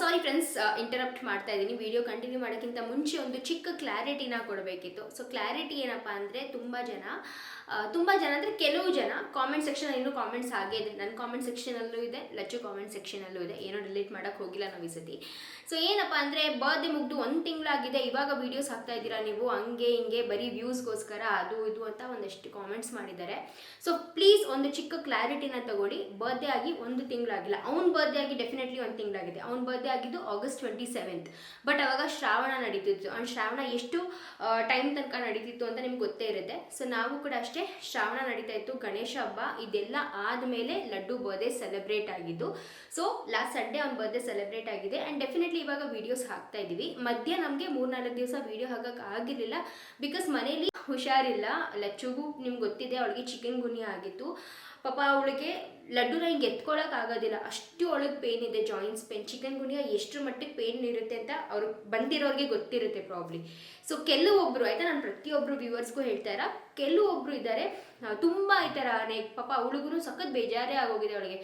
ಸಾರಿ ಫ್ರೆಂಡ್ಸ್ ಇಂಟರಪ್ಟ್ ಮಾಡ್ತಾ ಇದ್ದೀನಿ. ವಿಡಿಯೋ ಕಂಟಿನ್ಯೂ ಮಾಡೋಕ್ಕಿಂತ ಮುಂಚೆ ಒಂದು ಚಿಕ್ಕ ಕ್ಲಾರಿಟಿನ ಕೊಡಬೇಕಿತ್ತು. ಸೊ ಕ್ಲಾರಿಟಿ ಏನಪ್ಪ ಅಂದರೆ ತುಂಬ ಜನ ತುಂಬ ಜನ ಅಂದರೆ ಕೆಲವು ಜನ ಕಾಮೆಂಟ್ ಸೆಕ್ಷನ್ ಇನ್ನೂ ಕಾಮೆಂಟ್ಸ್ ಹಾಗೆ ಇದೆ. ನನ್ನ ಕಾಮೆಂಟ್ ಸೆಕ್ಷನಲ್ಲೂ ಇದೆ, ಲಚ್ಚು ಕಾಮೆಂಟ್ ಸೆಕ್ಷನಲ್ಲೂ ಇದೆ. ಏನೋ ಡಿಲೀಟ್ ಮಾಡೋಕ್ಕೆ ಹೋಗಿಲ್ಲ ನಾವು ಈ ಸತಿ. ಸೊ ಏನಪ್ಪ ಅಂದರೆ ಬರ್ಡೇ ಮುಗ್ದು ಒಂದು ತಿಂಗಳಾಗಿದೆ, ಇವಾಗ ವೀಡಿಯೋಸ್ ಹಾಕ್ತಾ ಇದ್ದೀರಾ ನೀವು? ಹಂಗೆ ಹಿಂಗೆ ಬರೀ ವ್ಯೂಸ್ಗೋಸ್ಕರ ಅದು ಇದು ಅಂತ ಒಂದಷ್ಟು ಕಾಮೆಂಟ್ಸ್ ಮಾಡಿದ್ದಾರೆ. ಸೊ ಪ್ಲೀಸ್ ಒಂದು ಚಿಕ್ಕ ಕ್ಲಾರಿಟಿನ ತಗೊಳ್ಳಿ. ಬರ್ಡೇ ಆಗಿ ಒಂದು ತಿಂಗಳಾಗಿಲ್ಲ. ಅವ್ನ ಬರ್ಡೇ ಆಗಿ ಡೆಫಿನೆಟ್ಲಿ ಒಂದು ತಿಂಗಳಾಗಿದೆ. ಅವ್ನ ಬರ್ಡೇ ಆಗಿದ್ದು ಆಗಸ್ಟ್ ಟ್ವೆಂಟಿ ಸೆವೆಂತ್ ಬಟ್ ಅವಾಗ ಶ್ರಾವಣ ನಡೀತಿತ್ತು. ಆ್ಯಂಡ್ ಶ್ರಾವಣ ಎಷ್ಟು ಟೈಮ್ ತನಕ ನಡೀತಿತ್ತು ಅಂತ ನಿಮ್ಗೆ ಗೊತ್ತೇ ಇರುತ್ತೆ. ಸೊ ನಾವು ಕೂಡ ಅಷ್ಟೇ ಶ್ರಾವಣ ನಡೀತಾ ಇತ್ತು. ಗಣೇಶ ಹಬ್ಬ, ಇದೆಲ್ಲ ಆದಮೇಲೆ ಲಡ್ಡು ಬರ್ಡೇ ಸೆಲೆಬ್ರೇಟ್ ಆಗಿದ್ದು. ಸೊ ಲಾಸ್ಟ್ ಸಂಡೇ ಅವ್ನ ಬರ್ಡೇ ಸೆಲೆಬ್ರೇಟ್ ಆಗಿದೆ. ಆ್ಯಂಡ್ ಡೆಫಿನೆಟ್ಲಿ ಇವಾಗ ವೀಡಿಯೋಸ್ ಹಾಕ್ತಾ ಇದ್ದೀವಿ ಮಧ್ಯ ನಮಗೆ ಮೂರ್ನಾಲ್ಕು ದಿವಸ ವೀಡಿಯೋ ಹಾಕಕ್ಕೆ ಆಗಿರಲಿಲ್ಲ. ಬಿಕಾಸ್ ಮನೇಲಿ ಹುಷಾರಿಲ್ಲ, ಲಚ್ಚುಗೂ ನಿಮ್ಗೆ ಗೊತ್ತಿದೆ, ಅವಳಿಗೆ ಚಿಕನ್ ಗುನಿ ಆಗಿತ್ತು. ಪಾಪ ಅವಳಿಗೆ ಲಡ್ಡುನ ಹಿಂಗೆ ಎತ್ಕೊಳಕ್ ಆಗೋದಿಲ್ಲ. ಅಷ್ಟು ಒಳಗೆ ಪೇನ್ ಇದೆ ಜಾಯಿಂಟ್ಸ್ ಪೇನ್ ಚಿಕನ್ ಗುನಿಯಾ ಎಷ್ಟು ಮಟ್ಟಿಗೆ ಪೇನ್ ಇರುತ್ತೆ ಅಂತ ಅವ್ರು ಬಂದಿರೋರಿಗೆ ಗೊತ್ತಿರುತ್ತೆ ಪ್ರಾಬ್ಲಿ ಸೊ ಕೆಲವೊಬ್ರು, ಆಯ್ತಾ ನಾನು ಪ್ರತಿಯೊಬ್ಬರು ವ್ಯೂವರ್ಸ್ಗೂ ಹೇಳ್ತಾ ಇರ ಕೆಲವೊಬ್ರು ಇದ್ದಾರೆ ತುಂಬ ಈ ಥರ ಪಾಪ ಅವಳಿಗೂ ಸಖತ್ ಬೇಜಾರೇ ಆಗೋಗಿದೆ ಅವಳಿಗೆ.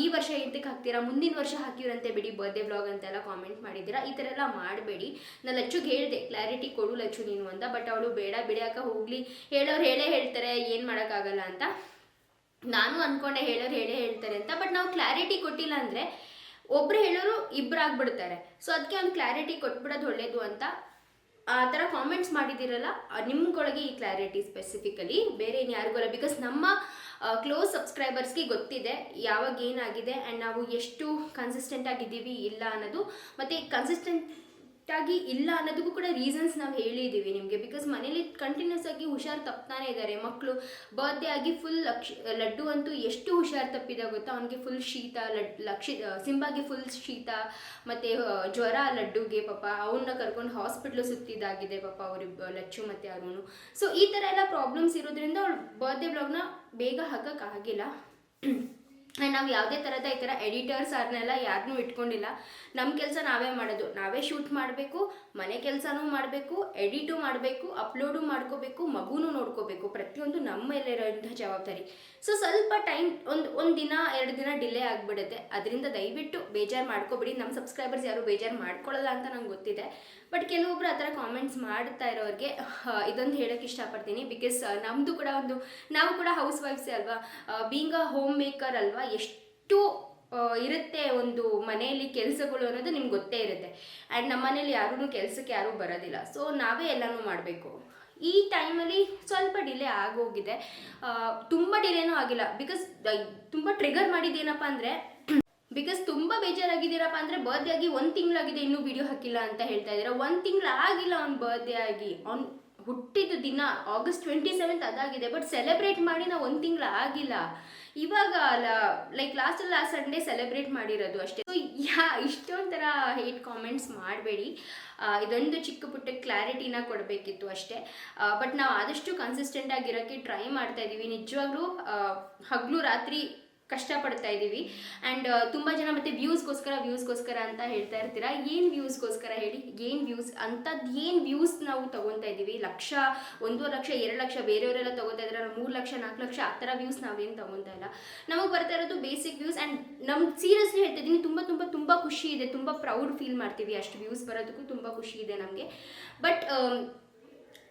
ಈ ವರ್ಷ ಎಂತಕ್ಕೆ ಹಾಕ್ತೀರಾ, ಮುಂದಿನ ವರ್ಷ ಹಾಕಿರಂತೆ ಬಿಡಿ ಬರ್ಡೇ ವ್ಲಾಗ್ ಅಂತೆಲ್ಲ ಕಾಮೆಂಟ್ ಮಾಡಿದ್ದೀರಾ. ಈ ಥರ ಎಲ್ಲ ಮಾಡಬೇಡಿ. ನಾನು ಲಚ್ಚುಗೆ ಹೇಳಿದೆ ಕ್ಲಾರಿಟಿ ಕೊಡು ಲಚ್ಚು ನೀನು ಅಂತ ಬಟ್ ಅವಳು ಬೇಡ ಬಿಡಾಕ ಹೋಗಲಿ, ಹೇಳೋರು ಹೇಳೇ ಹೇಳ್ತಾರೆ, ಏನು ಮಾಡೋಕ್ಕಾಗಲ್ಲ ಅಂತ. ನಾನು ಅನ್ಕೊಂಡೆ ಹೇಳೋರು ಹೇಳೇ ಹೇಳ್ತಾರೆ ಅಂತ ಬಟ್ ನಾವು ಕ್ಲಾರಿಟಿ ಕೊಟ್ಟಿಲ್ಲ ಅಂದರೆ ಒಬ್ರು ಹೇಳೋರು ಇಬ್ರು ಆಗ್ಬಿಡ್ತಾರೆ. ಸೊ ಅದಕ್ಕೆ ಒಂದು ಕ್ಲಾರಿಟಿ ಕೊಟ್ಬಿಡೋದು ಒಳ್ಳೇದು ಅಂತ ಆ ಥರ ಕಾಮೆಂಟ್ಸ್ ಮಾಡಿದ್ದೀರಲ್ಲ ನಿಮ್ಗೊಳಗೆ ಈ ಕ್ಲಾರಿಟಿ ಸ್ಪೆಸಿಫಿಕಲಿ ಬೇರೆ ಏನು ಯಾರಿಗೂ ಅಲ್ಲ ಬಿಕಾಸ್ ನಮ್ಮ ಕ್ಲೋಸ್ ಸಬ್ಸ್ಕ್ರೈಬರ್ಸ್ಗೆ ಗೊತ್ತಿದೆ ಯಾವಾಗ ಏನಾಗಿದೆ ಆ್ಯಂಡ್ ನಾವು ಎಷ್ಟು ಕನ್ಸಿಸ್ಟೆಂಟ್ ಆಗಿದ್ದೀವಿ, ಇಲ್ಲ ಅನ್ನೋದು, ಮತ್ತು ಕನ್ಸಿಸ್ಟೆಂಟ್ ಆಗಿ ಇಲ್ಲ ಅನ್ನೋದಕ್ಕೂ ಕೂಡ ರೀಸನ್ಸ್ ನಾವು ಹೇಳಿದ್ದೀವಿ ನಿಮಗೆ. ಬಿಕಾಸ್ ಮನೇಲಿ ಕಂಟಿನ್ಯೂಸ್ ಆಗಿ ಹುಷಾರು ತಪ್ತಾನೆ ಇದ್ದಾರೆ ಮಕ್ಕಳು ಬರ್ತ್ಡೇ ಆಗಿ ಫುಲ್ ಲಕ್ಷ, ಲಡ್ಡು ಅಂತೂ ಎಷ್ಟು ಹುಷಾರು ತಪ್ಪಿದೆ ಗೊತ್ತಾ? ಅವನಿಗೆ ಫುಲ್ ಶೀತ, ಲಡ್, ಲಕ್ಷ ಸಿಂಬಾಗೆ ಫುಲ್ ಶೀತ, ಮತ್ತು ಜ್ವರ, ಲಡ್ಡುಗೆ ಪಾಪ ಅವನ್ನ ಕರ್ಕೊಂಡು ಹಾಸ್ಪಿಟ್ಲು ಸುತ್ತಿದ್ದಾಗಿದೆ ಪಾಪ ಅವ್ರಿ ಲಚ್ಚು ಮತ್ತು ಅರುಣು. ಸೊ ಈ ಥರ ಎಲ್ಲ ಪ್ರಾಬ್ಲಮ್ಸ್ ಇರೋದ್ರಿಂದ ಅವಳು ಬರ್ತ್ಡೇ ಬ್ಲಾಗ್ನ ಬೇಗ ಹಾಕೋಕ್ಕಾಗಿಲ್ಲ ನಾವು ಯಾವುದೇ ಥರದ ಈ ಥರ ಎಡಿಟರ್ಸ್ ಅದನ್ನೆಲ್ಲ ಯಾರನ್ನೂ ಇಟ್ಕೊಂಡಿಲ್ಲ. ನಮ್ಮ ಕೆಲಸ ನಾವೇ ಮಾಡೋದು. ನಾವೇ ಶೂಟ್ ಮಾಡಬೇಕು, ಮನೆ ಕೆಲಸನೂ ಮಾಡಬೇಕು ಎಡಿಟು ಮಾಡಬೇಕು ಅಪ್ಲೋಡು ಮಾಡ್ಕೋಬೇಕು, ಮಗುನೂ ನೋಡ್ಕೋಬೇಕು. ಪ್ರತಿಯೊಂದು ನಮ್ಮ ಮೇಲೆ ಇರೋಂಥ ಜವಾಬ್ದಾರಿ. ಸೊ ಸ್ವಲ್ಪ ಟೈಮ್ ಒಂದು ಒಂದು ದಿನ, ಎರಡು ದಿನ ಡಿಲೇ ಆಗಿಬಿಡುತ್ತೆ. ಅದರಿಂದ ದಯವಿಟ್ಟು ಬೇಜಾರು ಮಾಡ್ಕೋಬಿಡಿ. ನಮ್ಮ ಸಬ್ಸ್ಕ್ರೈಬರ್ಸ್ ಯಾರು ಬೇಜಾರು ಮಾಡ್ಕೊಳ್ಳಲ್ಲ ಅಂತ ನಂಗೆ ಗೊತ್ತಿದೆ. ಬಟ್ ಕೆಲವೊಬ್ರು ಆ ಥರ ಕಾಮೆಂಟ್ಸ್ ಮಾಡ್ತಾ ಇರೋರಿಗೆ ಇದೊಂದು ಹೇಳೋಕ್ಕೆ ಇಷ್ಟಪಡ್ತೀನಿ. ಬಿಕಾಸ್ ನಮ್ಮದು ಕೂಡ ಒಂದು, ನಾವು ಕೂಡ ಹೌಸ್ ವೈಫ್ಸೇ ಅಲ್ವಾ ಬೀಂಗ್ ಅ ಹೋಮ್ ಮೇಕರ್ ಅಲ್ವಾ, ಎಷ್ಟು ಇರುತ್ತೆ ಒಂದು ಮನೆಯಲ್ಲಿ ಕೆಲಸಗಳು ಅನ್ನೋದು ನಿಮ್ಗೆ ಗೊತ್ತೇ ಇರುತ್ತೆ. ಆ್ಯಂಡ್ ನಮ್ಮ ಮನೇಲಿ ಯಾರೂ ಕೆಲಸಕ್ಕೆ ಯಾರೂ ಬರೋದಿಲ್ಲ. ಸೊ ನಾವೇ ಎಲ್ಲನೂ ಮಾಡಬೇಕು. ಈ ಟೈಮಲ್ಲಿ ಸ್ವಲ್ಪ ಡಿಲೇ ಆಗೋಗಿದೆ. ತುಂಬ ಡಿಲೇನೂ ಆಗಿಲ್ಲ. ಬಿಕಾಸ್ ತುಂಬ ಟ್ರಿಗರ್ ಮಾಡಿದ್ದೇನಪ್ಪ ಅಂದರೆ ಬಿಕಾಸ್ ತುಂಬ ಬೇಜಾರಾಗಿದ್ದೀರಪ್ಪ ಅಂದರೆ ಬರ್ತ್ಡೇ ಆಗಿ ಒಂದು ತಿಂಗಳಾಗಿದೆ ಇನ್ನೂ ವಿಡಿಯೋ ಹಾಕಿಲ್ಲ ಅಂತ ಹೇಳ್ತಾ ಇದ್ದೀರ? ಒಂದು ತಿಂಗಳು ಆಗಿಲ್ಲ ಅವ್ನ ಬರ್ತ್ಡೇ ಆಗಿ. ಅವ್ನು ಹುಟ್ಟಿದ ದಿನ ಆಗಸ್ಟ್ ಟ್ವೆಂಟಿ ಸೆವೆಂತ್ ಅದಾಗಿದೆ ಬಟ್ ಸೆಲೆಬ್ರೇಟ್ ಮಾಡಿ ನಾವು ಒಂದು ತಿಂಗಳು ಆಗಿಲ್ಲ. ಇವಾಗ like last last Sunday celebrate ಮಾಡಿರೋದು ಅಷ್ಟೇ. ಯಾ ಥರ ಹೇಟ್ ಕಾಮೆಂಟ್ಸ್ ಮಾಡಬೇಡಿ. ಇದೊಂದು ಚಿಕ್ಕ ಪುಟ್ಟ ಕ್ಲಾರಿಟಿನ ಕೊಡಬೇಕಿತ್ತು ಅಷ್ಟೇ. ಬಟ್ ನಾವು ಆದಷ್ಟು ಕನ್ಸಿಸ್ಟೆಂಟ್ ಆಗಿರೋಕ್ಕೆ ಟ್ರೈ ಮಾಡ್ತಾ ಇದ್ದೀವಿ ನಿಜವಾಗ್ಲೂ ಹಗಲು ರಾತ್ರಿ ಕಷ್ಟಪಡ್ತಾ ಇದ್ದೀವಿ. ಆ್ಯಂಡ್ ತುಂಬ ಜನ ಮತ್ತೆ ವ್ಯೂಸ್ಗೋಸ್ಕರ ವ್ಯೂಸ್ಗೋಸ್ಕರ ಅಂತ ಹೇಳ್ತಾ ಇರ್ತೀರಾ? ಏನು ವ್ಯೂಸ್ಗೋಸ್ಕರ ಹೇಳಿ? ಏನು ವ್ಯೂಸ್ ಅಂಥದ್ದು ಏನು ವ್ಯೂಸ್ ನಾವು ತೊಗೊತಾ ಇದ್ದೀವಿ? ಲಕ್ಷ, ಒಂದೂವರೆ ಲಕ್ಷ, ಎರಡು ಲಕ್ಷ, ಬೇರೆಯವರೆಲ್ಲ ತೊಗೋತಾ ಇದ್ದಾರೆ ಮೂರು ಲಕ್ಷ, ನಾಲ್ಕು ಲಕ್ಷ, ಆ ಥರ ವ್ಯೂಸ್ ನಾವೇನು ತೊಗೊತಾ ಇಲ್ಲ. ನಮಗೆ ಬರ್ತಾ ಇರೋದು ಬೇಸಿಕ್ ವ್ಯೂಸ್ ಆ್ಯಂಡ್ ನಮ್ಗೆ ಸೀರಿಯಸ್ಲಿ ಹೇಳ್ತಾ ಇದ್ದೀನಿ, ತುಂಬ ತುಂಬ ತುಂಬ ಖುಷಿ ಇದೆ. ತುಂಬ ಪ್ರೌಡ್ ಫೀಲ್ ಮಾಡ್ತೀವಿ ಅಷ್ಟು ವ್ಯೂಸ್ ಬರೋದಕ್ಕೂ ತುಂಬ ಖುಷಿ ಇದೆ ನಮಗೆ. ಬಟ್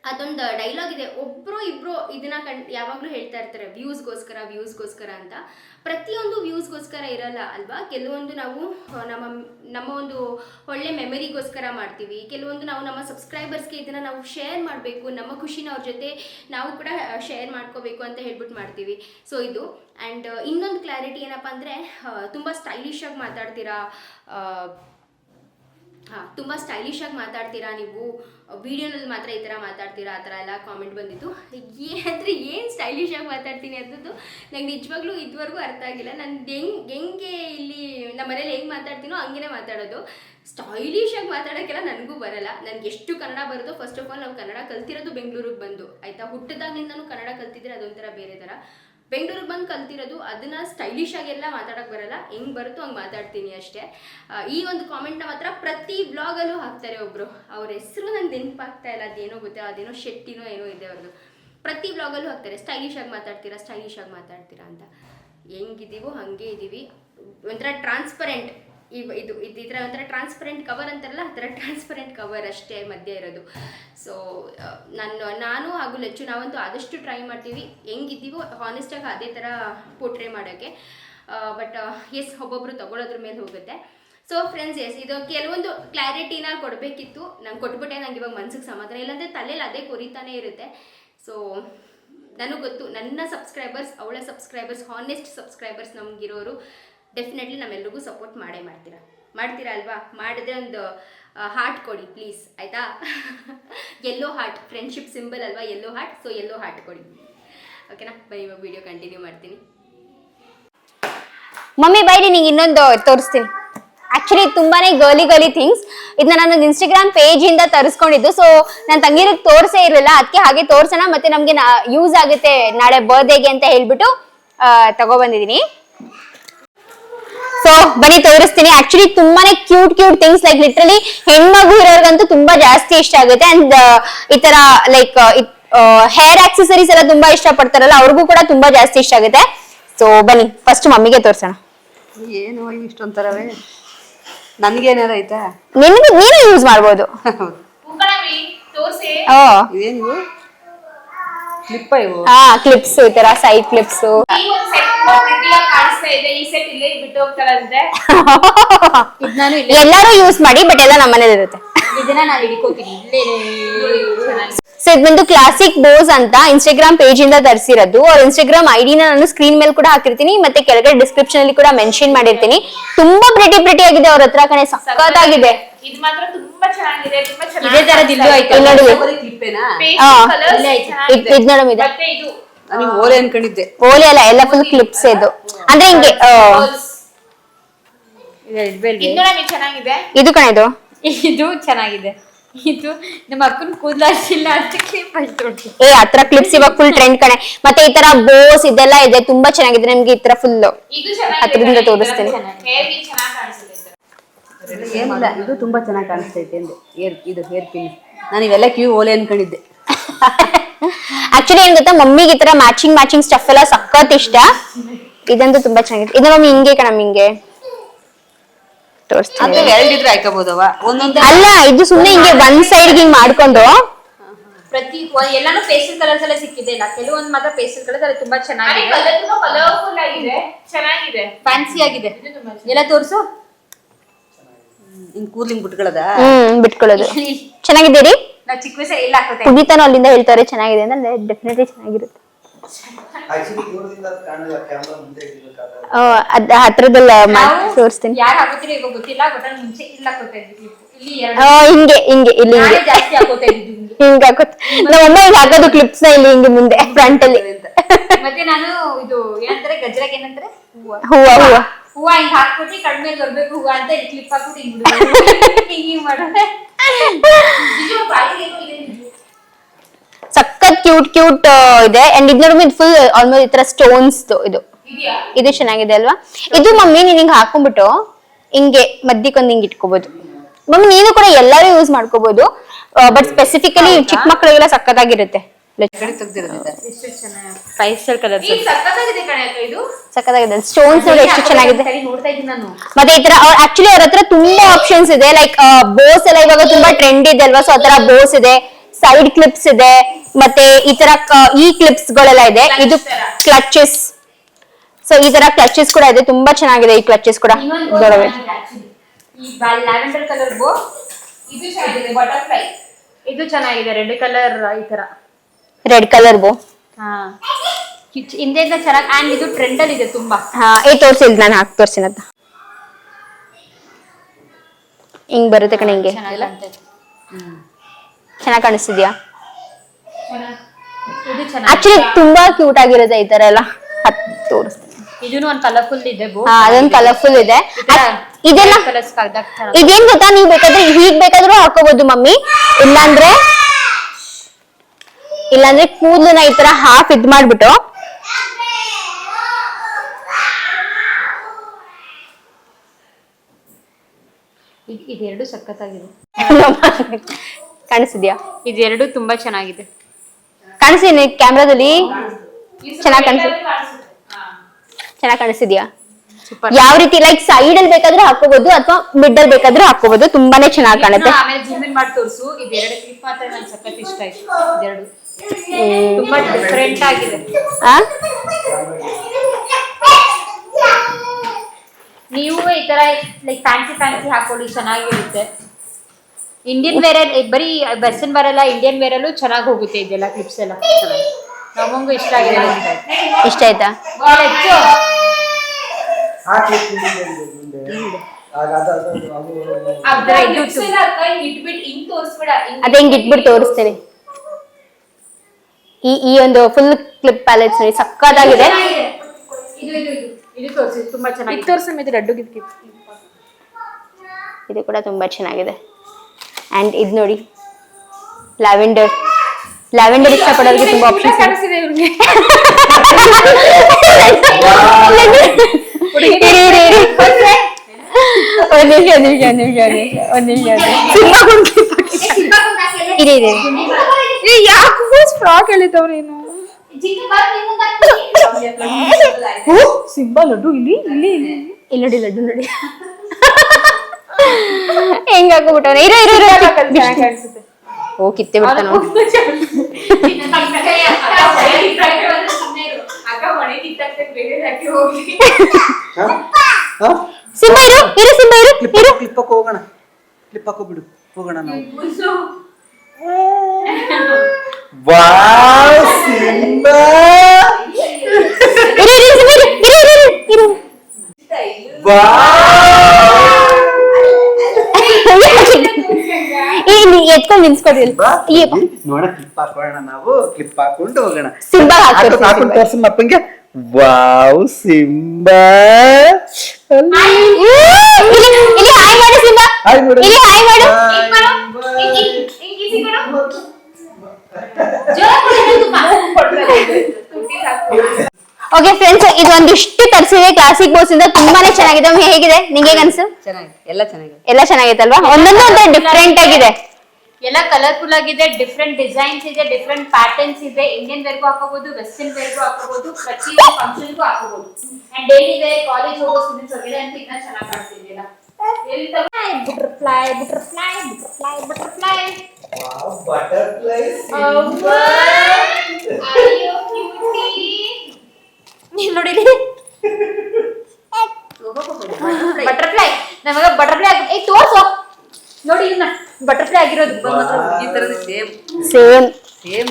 ಅದೊಂದು ಡೈಲಾಗ್ ಇದೆ. ಒಬ್ಬರು ಇಬ್ಬರು ಇದನ್ನ ಕಣ್ ಯಾವಾಗಲೂ ಹೇಳ್ತಾ ಇರ್ತಾರೆ ವ್ಯೂಸ್ಗೋಸ್ಕರ ವ್ಯೂಸ್ಗೋಸ್ಕರ ಅಂತ. ಪ್ರತಿಯೊಂದು ವ್ಯೂಸ್ಗೋಸ್ಕರ ಇರಲ್ಲ ಅಲ್ವಾ? ಕೆಲವೊಂದು ನಾವು ನಮ್ಮ ನಮ್ಮ ಒಂದು ಒಳ್ಳೆ ಮೆಮರಿಗೋಸ್ಕರ ಮಾಡ್ತೀವಿ. ಕೆಲವೊಂದು ನಾವು ನಮ್ಮ ಸಬ್ಸ್ಕ್ರೈಬರ್ಸ್ಗೆ ಇದನ್ನು ನಾವು ಶೇರ್ ಮಾಡಬೇಕು. ನಮ್ಮ ಖುಷಿನ ಅವ್ರ ಜೊತೆ ನಾವು ಕೂಡ ಶೇರ್ ಮಾಡ್ಕೋಬೇಕು ಅಂತ ಹೇಳ್ಬಿಟ್ಟು ಮಾಡ್ತೀವಿ. ಸೊ ಇದು. ಆ್ಯಂಡ್ ಇನ್ನೊಂದು ಕ್ಲಾರಿಟಿ ಏನಪ್ಪ ಅಂದರೆ ತುಂಬ ಸ್ಟೈಲಿಶಾಗಿ ಮಾತಾಡ್ತೀರಾ ಹಾಂ, ತುಂಬ ಸ್ಟೈಲಿಶಾಗಿ ಮಾತಾಡ್ತೀರಾ ನೀವು? ವಿಡಿಯೋನಲ್ಲಿ ಮಾತ್ರ ಈ ಥರ ಮಾತಾಡ್ತೀರಾ? ಆ ಥರ ಎಲ್ಲ ಕಾಮೆಂಟ್ ಬಂದಿತ್ತು ಅಂದರೆ ಏನು ಸ್ಟೈಲಿಶ್ ಆಗಿ ಮಾತಾಡ್ತೀನಿ ಅಂತದ್ದು ನಂಗೆ ನಿಜವಾಗ್ಲೂ ಇದುವರೆಗೂ ಅರ್ಥ ಆಗಿಲ್ಲ. ನಾನು ಹೆಂಗೆ ಹೆಂಗೆ ಇಲ್ಲಿ ನಮ್ಮ ಮನೇಲಿ ಹೆಂಗೆ ಮಾತಾಡ್ತೀನೋ ಹಂಗೆ ಮಾತಾಡೋದು. ಸ್ಟೈಲಿಶ್ ಆಗಿ ಮಾತಾಡೋಕ್ಕೆಲ್ಲ ನನಗೂ ಬರಲ್ಲ. ನನಗೆ ಎಷ್ಟು ಕನ್ನಡ ಬರೋದು ಫಸ್ಟ್ ಆಫ್ ಆಲ್ ನಾವು ಕನ್ನಡ ಕಲ್ತಿರೋದು ಬೆಂಗಳೂರಿಗೆ ಬಂದು. ಆಯಿತಾ? ಹುಟ್ಟದಾಗಿಂದನೂ ಕನ್ನಡ ಕಲ್ತಿದ್ರೆ ಅದೊಂಥರ ಬೇರೆ ಥರ. ಬೆಂಗಳೂರಿಗೆ ಬಂದು ಕಲ್ತಿರೋದು ಅದನ್ನ ಸ್ಟೈಲಿಶ್ ಆಗೆಲ್ಲ ಮಾತಾಡೋಕೆ ಬರಲ್ಲ. ಹೆಂಗ್ ಬರುತ್ತೋ ಹಂಗೆ ಮಾತಾಡ್ತೀನಿ ಅಷ್ಟೇ. ಈ ಒಂದು ಕಾಮೆಂಟ್ನ ಮಾತ್ರ ಪ್ರತಿ ಬ್ಲಾಗಲ್ಲೂ ಹಾಕ್ತಾರೆ ಒಬ್ಬರು ಅವ್ರ ಹೆಸರು ನಂಗೆ ನೆನಪಾಗ್ತಾ ಇಲ್ಲ. ಅದೇನೋ ಗೊತ್ತಿಲ್ಲ ಅದೇನೋ ಶೆಟ್ಟಿನೋ ಏನೋ ಇದೆ ಅವ್ರದ್ದು. ಪ್ರತಿ ಬ್ಲಾಗಲ್ಲೂ ಹಾಕ್ತಾರೆ. ಸ್ಟೈಲಿಶ್ ಆಗಿ ಮಾತಾಡ್ತೀರಾ ಸ್ಟೈಲಿಶ್ ಆಗಿ ಮಾತಾಡ್ತೀರಾ ಅಂತ. ಹೆಂಗಿದ್ದೀವೋ ಹಾಗೆ ಇದ್ದೀವಿ ಒಂಥರ ಟ್ರಾನ್ಸ್ಪರೆಂಟ್ ಇದು ಇದು ಇದರ ಥರ ಒಂಥರ ಟ್ರಾನ್ಸ್ಪರೆಂಟ್ ಕವರ್ ಅಂತಾರಲ್ಲ, ಆ ಥರ ಟ್ರಾನ್ಸ್ಪರೆಂಟ್ ಕವರ್ ಅಷ್ಟೇ ಮಧ್ಯೆ ಇರೋದು. ಸೊ ನಾನು ನಾನು ಹಾಗೂ ಲಚ್ಚು ನಾವಂತೂ ಆದಷ್ಟು ಟ್ರೈ ಮಾಡ್ತೀವಿ. ಹೆಂಗಿದ್ದೀವೋ ಹಾನೆಸ್ಟಾಗಿ ಅದೇ ಥರ ಪೋಟ್ರೆ ಮಾಡೋಕ್ಕೆ. ಬಟ್ ಎಸ್ ಒಬ್ಬೊಬ್ಬರು ತಗೊಳ್ಳೋದ್ರ ಮೇಲೆ ಹೋಗುತ್ತೆ. ಸೊ ಫ್ರೆಂಡ್ಸ್ ಎಸ್ ಇದು ಕೆಲವೊಂದು ಕ್ಲಾರಿಟಿನ ಕೊಡಬೇಕಿತ್ತು. ನಂಗೆ ಕೊಟ್ಬಿಟ್ಟೆ, ನಂಗೆ ಇವಾಗ ಮನ್ಸಿಗೆ ಸಮಾಧಾನ ಇಲ್ಲಾಂದರೆ ತಲೆಯಲ್ಲಿ ಅದೇ ಕೊರಿತಾನೆ ಇರುತ್ತೆ. ಸೊ ನನಗೆ ಗೊತ್ತು, ನನ್ನ ಸಬ್ಸ್ಕ್ರೈಬರ್ಸ್ ಅವಳ ಸಬ್ಸ್ಕ್ರೈಬರ್ಸ್ ಹಾನೆಸ್ಟ್ ಸಬ್ಸ್ಕ್ರೈಬರ್ಸ್ ನಮಗಿರೋರು ಡೆಫಿನೆಟ್ಲಿ ನಮ್ಮೆಲ್ರಿಗೂ ಸಪೋರ್ಟ್ ಮಾಡೇ ಮಾಡ್ತೀರಾ. ಮಾಡ್ತೀರಾ ಅಲ್ವಾ? ಮಾಡಿದ್ರೆ ಒಂದು ಹಾರ್ಟ್ ಕೊಡಿ ಪ್ಲೀಸ್ ಆಯಿತಾ? ಎಲ್ಲೋ ಹಾರ್ಟ್ ಫ್ರೆಂಡ್ಶಿಪ್ ಸಿಂಬಲ್ ಅಲ್ವಾ? Yellow heart so yellow heart ಕೊಡಿ. ಓಕೆನಾ ಬೈ ಇವಾಗ ವಿಡಿಯೋ ಕಂಟಿನ್ಯೂ ಮಾಡ್ತೀನಿ. ಮಮ್ಮಿ ಬೈರಿ ನಿಂಗೆ ಇನ್ನೊಂದು ತೋರಿಸ್ತೀನಿ. ಆಕ್ಚುಲಿ ತುಂಬಾನೇ ಗರ್ಲಿ ಗರ್ಲಿ ಥಿಂಗ್ಸ್ ಇದನ್ನ ನಾನು ಇನ್ಸ್ಟಾಗ್ರಾಮ್ ಪೇಜ್ ಇಂದ ತರಿಸ್ಕೊಂಡಿದ್ದು. ಸೊ ನನ್ನ ತಂಗಿರಿಗೆ ತೋರಿಸೇ ಇರಲಿಲ್ಲ. ಅದಕ್ಕೆ ಹಾಗೆ ತೋರಿಸೋಣ. ಮತ್ತೆ ನಮ್ಗೆ ಯೂಸ್ ಆಗುತ್ತೆ ನಾಳೆ ಬರ್ಡೇಗೆ ಅಂತ ಹೇಳ್ಬಿಟ್ಟು ತಗೊಬಂದಿದ್ದೀನಿ ಸೊ ಬನ್ನಿ ತೋರಿಸ್ತೀನಿ. ಆಕ್ಚುಲಿ ತುಂಬಾನೇ cute cute things like literally ಹೆಣ್ಮಗು ಇರೋರ್ಗಂತೂ ತುಂಬಾ ಜಾಸ್ತಿ ಇಷ್ಟ ಆಗುತ್ತೆ. ಅಂಡ್ ಈ ತರ ಲೈಕ್ ಹೇರ್ ಆಕ್ಸೆಸರೀಸ್ ಎಲ್ಲ ತುಂಬಾ ಇಷ್ಟ ಪಡ್ತಾರಲ್ಲ ಅವ್ರಿಗೂ ಕೂಡ ತುಂಬಾ ಜಾಸ್ತಿ ಇಷ್ಟ ಆಗುತ್ತೆ. ಸೊ ಬನ್ನಿ ಫಸ್ಟ್ ಮಮ್ಮಿಗೆ ತೋರ್ಸೋಣ. ಏನು ಇಷ್ಟೊಂಥರವೇ? ನನ್ಗೇನಾರ ಆಯ್ತಾ ನಿನ್ಗೆ ನೀನು ಯೂಸ್ ಮಾಡ್ಬೋದು. ಓ. ಇವು? ಹಾ ಕ್ಲಿಪ್ಸ್ ಈ ತರ ಸೈಡ್ ಕ್ಲಿಪ್ಸ್ ಎಲ್ಲಾರು ಒಂದ್ ಸೆಟ್ ಪ್ರಿಟಿಯಾಗಿ ಕಾಣಿಸ್ತಾ ಇದೆ. ಈ ಸೆಟ್ ಇಲ್ಲೇ ಬಿಟ್ಟು ಹೋಗ್ತಾರಂತೆ. ಎಲ್ಲರೂ ಯೂಸ್ ಮಾಡಿ ಬಟ್ ಎಲ್ಲ ಇರುತ್ತೆ. ನಾನು ಹಿಡ್ಕೋತೀನಿ. ಇಲ್ಲೇ ಸೊ ಇದು ಬಂದು ಕ್ಲಾಸಿಕ್ ಬೋಸ್ ಅಂತ ಇನ್ಸ್ಟಾಗ್ರಾಮ್ ಪೇಜ್ ಇಂದ ತರಿಸಿರೋದು. ಅವ್ರ ಇನ್ಸ್ಟಾಗ್ರಾಮ್ ಐಡಿನ ನಾನು ಸ್ಕ್ರೀನ್ ಮೇಲೆ ಕೂಡ ಹಾಕಿರ್ತೀನಿ ಮತ್ತೆ ಕೆಳಗಡೆ ಡಿಸ್ಕ್ರಿಪ್ಷನ್ ಅಲ್ಲಿ ಕೂಡ ಮೆನ್ಷನ್ ಮಾಡಿರ್ತೀನಿ. ತುಂಬಾ ಪ್ರಿಟಿ ಪ್ರಿಟಿ ಆಗಿದೆ ಅವ್ರ ಹತ್ರ ಕಣೆ. ಸಖತ್ತಾಗಿದೆ. ಇದು ಮಾತ್ರ ತುಂಬಾ ಚೆನ್ನಾಗಿದೆ ತುಂಬಾ ಚೆನ್ನಾಗಿದೆ ಇದೇ ತರದ್ ಇಲ್ಲೂ ಕಾಣಿಸ್ತಾ ನೋಡಿ ಕ್ಲಿಪ್ಪೇನಾ. ಹಾ. Colours ಇಲ್ಲೇ ಐತೆ. ಇದ್- ಇದ್. ಮತ್ತೆ ಇದು ನನಗೆ ಓಲೆ ಅನ್ಕೊಂಡಿದ್ದೆ ಓಲೆ ಅಲ್ಲ ಎಲ್ಲ ಫುಲ್ ಕ್ಲಿಪ್ಸ್ ಇದು ಅಂದ್ರೆ ಹಿಂಗೆ ಆ. ಇದು ನಮಗೆ ಚೆನ್ನಾಗಿದೆ ಇದು ಕಣೆ ಇದು ಇದು ಚೆನ್ನಾಗಿದೆ ಇದು ನಮ್ಮ ಅಕ್ಕನ ಕೂದಲಾಸಿಲ್ಲ ಅಂತ ಕ್ಲಿಪ್ ಆಯ್ತು ಏ ಆತರ ಕ್ಲಿಪ್ಸ್ ಇವಾಗ ಫುಲ್ ಟ್ರೆಂಡ್ ಕಣೆ ಮತ್ತೆ ಈ ತರ ಬೋಸ್ ಇದೆಲ್ಲ ಇದೆ ತುಂಬಾ ಚೆನ್ನಾಗಿದೆ ನಮ್ಗೆ ಈ ತರ ಫುಲ್ ಇದು ಚೆನ್ನಾಗಿದೆ ಹತ್ರದಿಂದ ತೋರಿಸ್ತೀನಿ. ಹೇರ್ಗೆ ಚೆನ್ನಾಗಿ ಕಾಣಿಸುತ್ತೆ. ಏನಿಲ್ಲ ಇದು ತುಂಬಾ ಚೆನ್ನಾಗಿ ಕಾಣಿಸ್ತೈತೆ ಅಂದೆ ಏರ್ ಇದು ಹೇರ್ ಪಿನ್. ನಾನು ಇವೆಲ್ಲ ಕ್ಯೂ ಓಲೆ ಅನ್ಕೊಂಡಿದ್ದೆ. ಆಕ್ಚುಲಿ ಏನ್ ಗೊತ್ತಾ? ಮಮ್ಮಿಗೆ ಈ ತರ ಮ್ಯಾಚಿಂಗ್ ಮ್ಯಾಚಿಂಗ್ ಸ್ಟಫ್ ಎಲ್ಲ ಸಖತ್ ಇಷ್ಟ. ಇದಂತೂ ತುಂಬಾ ಚೆನ್ನಾಗಿದೆ. ಇದು ಮಮ್ಮಿ ಹಿಂಗೆ ಕಣಮ್ ಹಿಂಗೆ ತೋರಿಸ್ತೀನಿ. ಎರಡಿದ್ರೆ ಹಾಕೋಬಹುದವ? ಒಂದೊಂದೇ ಅಲ್ಲ ಇದು ಸುಮ್ನೆ ಹಿಂಗೆ ಒಂದ್ ಸೈಡ್ ಹಿಂಗ್ ಮಾಡ್ಕೊಂಡು. ಪ್ರತಿ ಎಲ್ಲಾನು ಪೇಸ್ಟಲ್ ಕಲರ್ಸ್ ಎಲ್ಲ ಸಿಕ್ಕಿದೆ ಇಲ್ಲ. ಕೆಲವೊಂದು ಮಾತ್ರ ಪೇಸ್ಟಲ್ ಕಲರ್ಸ್ ಅಲ್ಲಿ ತುಂಬಾ ಚೆನ್ನಾಗಿದೆ. ಕಲರ್ಫುಲ್ ಆಗಿದೆ. ಚೆನ್ನಾಗಿದೆ. ಫ್ಯಾನ್ಸಿ ಆಗಿದೆ. ಎಲ್ಲ ತೋರ್ಸು. ಹಿಂಗ್ ಕೂದ್ಲಿಂಗ್ ಬಿಟ್ಕೊಳ್ಳೋದ? ಹ್ಮ್ ಬಿಟ್ಕೊಳ್ಳೋದು. ಚೆನ್ನಾಗಿದ್ದೀರಿ? ನಾವ್ ಚಿಕ್ಕ ವಯಸ್ಸ ಎಲ್ಲ ಹಾಕೋತೆ ಪುನೀತನು ಅಲ್ಲಿಂದ ಹೇಳ್ತಾರೆ ಚೆನ್ನಾಗಿದೆ ಅಂದ್ರೆ ಡೆಫಿನೆಟ್ಲಿ ಚೆನ್ನಾಗಿರುತ್ತೆ. ಆಕ್ಚುಲಿ ದೂರದಿಂದ ಕಾಣಲ್ಲ ಕ್ಯಾಮ್ರಾ ಮುಂದೆ ಇರ್ಬೇಕಾದ್ರೆ ಆ, ಅದ್ ಹತ್ರದಲ್ಲ ಮಾಡಿ ತೋರಿಸ್ತೀನಿ. ಯಾರು ಹಾಕೋತೀರಿ ಇವಾಗ ಗೊತ್ತಿಲ್ಲ ಗೊತ್ತಾಗ ಮುಂಚೆ ಇಲ್ಲ ಹಾಕೋತಾ ಇದ್ವಿ ಇಲ್ಲಿ ಎರಡು. ಆ, ಹಿಂಗೆ ಹಿಂಗೆ ಇಲ್ಲಿ ನಾನೇ ಹಿಂಗೆ. ಜಾಸ್ತಿ ಹಾಕೋತಾ ಇದ್ದಿದ್ದು ಹಿಂಗೆ ಹಿಂಗ ಹಾಕೋತ್ ನಮ್ಮಮ್ಮ ಈಗ ಹಾಕೋದು ಕ್ಲಿಪ್ಸ್ನ ಇಲ್ಲಿ ಹಿಂಗೆ ಮುಂದೆ ಫ್ರಂಟ್ ಅಲ್ಲಿ. ಮತ್ತೆ ನಾನು ಇದು ಏನಂತಾರೆ ಗಜ್ರಾಗ ಏನಂತಾರೆ? ಹೂವ. ಹೂವ ಹೂವ. ಹೂವ ಹಿಂಗ್ ಹಾಕ್ಬಿಟ್ಟು ಕಡಿಮೆ ಬರ್ಬೇಕು ಹೂವ ಅಂತ ಇಲ್ಲಿ ಕ್ಲಿಪ್ ಹಾಕ್ಬಿಟ್ಟು ಹಿಂಗ್ ಬಿಡೋದು. ಹಿಂಗ್ ಹಿಂಗ್ ಮಾಡೋದೆ. ಸಖತ್ ಕ್ಯೂಟ್ ಕ್ಯೂಟ್ ಇದೆ. ಅಂಡ್ ಇದ್ ನೋಡಿ ಇದು ಫುಲ್ ಆಲ್ಮೋಸ್ಟ್ ಈ ತರ ಸ್ಟೋನ್ಸ್ ಇದು. ಇದು ಚೆನ್ನಾಗಿದೆ ಅಲ್ವಾ? ಇದು ಮಮ್ಮಿ ನೀನ್ ಹಿಂಗ್ ಹಾಕೊಂಡ್ಬಿಟ್ಟು ಹಿಂಗೆ ಮದ್ಯಕ್ಕೊಂದು ಹಿಂಗ್ ಇಟ್ಕೋಬಹುದು ಮಮ್ಮಿ ನೀನು ಕೂಡ ಎಲ್ಲರೂ ಯೂಸ್ ಮಾಡ್ಕೋಬಹುದು ಬಟ್ ಸ್ಪೆಸಿಫಿಕಲಿ ಚಿಕ್ಕ ಮಕ್ಕಳಿಗೆಲ್ಲ ಸಖತ್ತಾಗಿರುತ್ತೆ. ಕಲರ್ ಸಕ್ಕತ್ತಾಗಿದೆ ಸ್ಟೋನ್ಸ್ ನೋಡಿ ಎಷ್ಟು ಚೆನ್ನಾಗಿದೆ. ಸರಿ ನೋಡ್ತಾ ಇದ್ದೀನಿ ನಾನು. ಮತ್ತೆ ಈ ತರ ಆಕ್ಚುಲಿ ಅವ್ರ ಹತ್ರ ತುಂಬಾ ಆಪ್ಷನ್ಸ್ ಇದೆ. ಲೈಕ್ ಬೋಸ್ ಎಲ್ಲ ಇವಾಗ ತುಂಬಾ ಟ್ರೆಂಡ್ ಇದೆ ಅಲ್ವಾ? ಸೊ ಆತರ ಬೋಸ್ ಇದೆ ಸೈಡ್ ಕ್ಲಿಪ್ಸ್ ಇದೆ ಮತ್ತೆ ಈ ತರ ಈ ಕ್ಲಿಪ್ಸ್ ಗಳೆಲ್ಲ ಇದೆ. ಇದು ಕ್ಲಚಸ್ ಸೊ ಈ ತರ ಕ್ಲಚಸ್ ಕೂಡ ಇದೆ. ತುಂಬಾ ಚೆನ್ನಾಗಿದೆ ಈ ಕ್ಲಚಸ್ ಕೂಡ. ಇನ್ನೊಂದು ಈ ಲ್ಯಾವೆಂಡರ್ ಕಲರ್ ಬೋ ಇದು ಚೆನ್ನಾಗಿದೆ ಬಟರ್ಫ್ಲೈ ಇದು ಚೆನ್ನಾಗಿದೆ ರೆಡ್ ಕಲರ್ ಈ ತರ. ರೆಡ್ ಕಲರ್ ಬೋ. ಹಾ. ಕಿಚ್- ಹಿಂದೆಯಿಂದ ಚೆನ್ನಾಗಿ ಅಂಡ್ ಇದು ಟ್ರೆಂಡ್ ಅಲ್ಲಿ ಇದೆ ತುಂಬಾ. ಹಾ ಏ ತೋರ್ಸಿಲ್ ನಾನು ಹಾಕಿ ತೋರ್ಸಿನ ಹಿಂಗ್ ಬರುತ್ತೆ ಕಣ ಹಿಂಗೆ. ಚೆನ್ನಾಗಿ ಕಾಣಿಸ್ತಿದ್ಯಾ? ಆಕ್ಚುಲಿ ತುಂಬಾ ಕ್ಯೂಟ್ ಆಗಿರುತ್ತೆ ಈ ತರ ಎಲ್ಲ. ತೋರಿಸ್ತೀನಿ. ಇದೂನು ಒಂದು ಕಲರ್ಫುಲ್ ಇದೆ ಹಾ ಅದೊಂದು ಕಲರ್ಫುಲ್ ಇದೆ. ಇದೆಲ್ಲ ಇದೇನ್ ಗೊತ್ತಾ ನೀವು ಬೇಕಾದ್ರೆ ಹೀಗ್ ಬೇಕಾದ್ರೂ ಹಾಕೋಬಹುದು ಮಮ್ಮಿ. ಇಲ್ಲಾಂದ್ರೆ ಇಲ್ಲಾಂದ್ರೆ ಕೂದಲನ್ನ ಈ ತರ ಹಾಫ್ ಇದ್ ಮಾಡ್ಬಿಟ್ಟು. ಇದೆರಡು ಸಖತ್ತಾಗಿದೆ. ಕಾಣಿಸಿದ್ಯಾ ಇದೆರಡು ತುಂಬಾ ಚೆನ್ನಾಗಿದೆ. ಕಾಣಿಸ್ತೀನಿ ಕ್ಯಾಮ್ರಾದಲ್ಲಿ? ಚೆನ್ನಾಗಿ ಕಾಣಿಸ್ ಚೆನ್ನಾಗಿ ಕಾಣಿಸಿದ್ಯಾ ಯಾವ ರೀತಿ ಲೈಕ್ ಸೈಡ್ ಅಲ್ಲಿ ಬೇಕಾದ್ರೆ ಹಾಕೋಬಹುದು ಅಥವಾ ಮಿಡ್ ಅಲ್ಲಿ ಬೇಕಾದ್ರೆ ಹಾಕೋಬಹುದು ತುಂಬಾನೇ ಚೆನ್ನಾಗಿ ಕಾಣುತ್ತೆ. ಆಮೇಲೆ ಜೂಮ್ ಇನ್ ಮಾಡಿ ತೋರಿಸು. ಇದೆರಡು ಕ್ಲಿಪ್ ಮಾತ್ರ ಸಖತ್ ಇಷ್ಟ ಆಯ್ತು. ಇದೆರಡು. ತುಂಬಾ ಡಿಫ್ರೆಂಟ್ ಆಗಿದೆ? ನೀವು ಈ ತರ ಲೈಕ್ ಫ್ಯಾನ್ಸಿ ಫ್ಯಾನ್ಸಿ ಹಾಕೊಳ್ಳಿ ಚೆನ್ನಾಗಿರುತ್ತೆ. ಇಂಡಿಯನ್ ವೇರ್ ಬರೀ ವೆಸ್ಟರ್ನ್ ಬರಲ್ಲ ಇಂಡಿಯನ್ ವೇರ್ ಅಲ್ಲೂ ಚೆನ್ನಾಗಿ ಹೋಗುತ್ತೆ ಇದೆಲ್ಲ ಕ್ಲಿಪ್ಸ್ ಎಲ್ಲ. ನಮಗೂ ಇಷ್ಟ ಆಗಿದೆ ಇಷ್ಟ ಆಯ್ತಾ? ಅದು ಅದು ಅದು ಅದ್ರ lips ಎಲ್ಲ ಅಕ್ಕ ಹಿಂಗ್ ಇಟ್ಬಿಟ್ಟು ಹಿಂಗ್ ತೋರಿಸ್ಬೇಡ ಹಿಂಗ್ ಅದೇ ಹಿಂಗ್ ಇಟ್ಬಿಟ್ಟು ತೋರಿಸ್ತೇನೆ ಈ ಈ ಒಂದು ಫುಲ್ ಕ್ಲಿಪ್ ಪ್ಯಾಲೆಟ್ಸ್ ನೋಡಿ ಸಕ್ಕತ್ತಾಗಿದೆ. ತುಂಬಾ ಇದು ಕೂಡ ತುಂಬಾ ಚೆನ್ನಾಗಿದೆ. ಅಂಡ್ ಇದು ನೋಡಿ ಲ್ಯಾವೆಂಡರ್ ಲ್ಯಾವೆಂಡರ್ ಇಷ್ಟಪಡೋರಿಗೆ ತುಂಬಾ ಆಪ್ಷನ್ಸ್ ಕಾಣಿಸ್ತಿದೆ ಇವ್ರಿಗೆ. ಒಂದ್ ನಿಮಿಷ ಒಂದ್ ನಿಮಿಷ ಒಂದ್ ನಿಮಿಷ ಒಂದ್ ನಿಮಿಷ ಒಂದ್ ಇದೆ ಇದೆ ಯಾಕೆ ಫ್ರಾಕ್ ಹೇಳಿದವ್ರೇನು ಸಿಂಬಾ ಲಡ್ಡು ಇಲ್ಲಿ ಇಲ್ಲಿ ಇಲ್ಲಿ. ಇಲ್ಲಿ ನೋಡಿ ಲಡ್ಡು ನೋಡಿ. ಹೆಂಗ್ ಹಾಕೋಬಿಟ್ಟವನೆ ಇರೋ ಇರೋ ಇರೋ ಕಾಣಿಸುತ್ತೆ ಓ ಕಿತ್ತೆ ಬಿಡ್ತಾನ? ಸಿಂಬ ಇರು ಇರು ಸಿಂಬ ಇರು ಕ್ಲಿಪ್ ಹಾಕೋ ಕ್ಲಿಪ್ ಹಾಕೋ ಹೋಗೋಣ. ಕ್ಲಿಪ್ ಹಾಕೋ ಬಿಡು ಹೋಗೋಣ ನಾವು. Wow Simba. ಇರಿ ಇರಿ ಇರಿ ಇರಿ ಇರಿ ನೀ ಎತ್ಕೊಂಡು ನಿಲ್ಸ್ಕೊಡಿ. ನೋಡ ಕ್ಲಿಪ್ ಹಾಕೋಣ ನಾವು. ಕ್ಲಿಪ್ ಹಾಕೊಂಡು ಹೋಗೋಣ. ಸಿಂಬಾ ಹಾಕು ಹಾಕು ಹಾಕೊಂಡು ತೋರ್ಸಮ್ಮ ಅಪ್ಪಂಗೆ ವಾವ್ ಸಿಂಬಾ. ಇಲ್ಲಿ ಇಲ್ಲಿ ಹಾಯ್ ಮಾಡು ಸಿಂಬಾ. ಇಲ್ಲಿ ಹಾಯ್ ಮಾಡು. ಓಕೆ ಫ್ರೆಂಡ್ಸ್ ಇದು ಒಂದಿಷ್ಟು ತರಿಸಿದೆ. ಕ್ಲಾಸಿಕ್ ಬೋಸ್ ಇಂದ ತುಂಬಾನೇ ಚೆನ್ನಾಗಿದೆ. ಹೇಗಿದೆ? ನಿಂಗೆ ಅನ್ಸು? ಚೆನ್ನಾಗಿದೆ. ಎಲ್ಲ ಚೆನ್ನಾಗಿದೆ. ಎಲ್ಲ ಚೆನ್ನಾಗಿದೆ ಅಲ್ವಾ ಒಂದೊಂದು ಒಂಥರ ಡಿಫ್ರೆಂಟ್ ಆಗಿದೆ. ಎಲ್ಲ ಕಲರ್ಫುಲ್ ಆಗಿದೆ. ಡಿಫ್ರೆಂಟ್ ಡಿಸೈನ್ಸ್ ಇದೆ. ಡಿಫ್ರೆಂಟ್ ಪ್ಯಾಟರ್ನ್ಸ್ ಇದೆ. ಇಂಡಿಯನ್ ವೇರ್ಗೂ ಹಾಕೋಬಹುದು ವೆಸ್ಟರ್ನ್ ವೇರ್ಗೂ ಹಾಕೋಬಹುದು ಪ್ರತಿ ಫಂಕ್ಷನ್ಗೂ ಹಾಕೋಬಹುದು ಅಂಡ್ ಡೈಲಿ ವೇರ್ ಕಾಲೇಜ್ ಹೋಗೋ ಸ್ಟೂಡೆಂಟ್ಸ್ ಅಂತ ಇನ್ನ ಚೆನ್ನಾಗಿ butterfly butterfly butterfly butterfly butterfly ನೋಡಿಲಿ ಬಟರ್ಫ್ಲೈ ನಮಗ ಬಟರ್ಫ್ಲೈ ಏ ತೋರ್ಸು. ನೋಡಿ ಇದನ್ನ ಬಟರ್ಫ್ಲೈ ಆಗಿರೋದು. ಬಂದ್ ಮಾತ್ರ. ಈ ತರದ ಸೇಮ್ ಸೇಮ್ ಸೇಮ್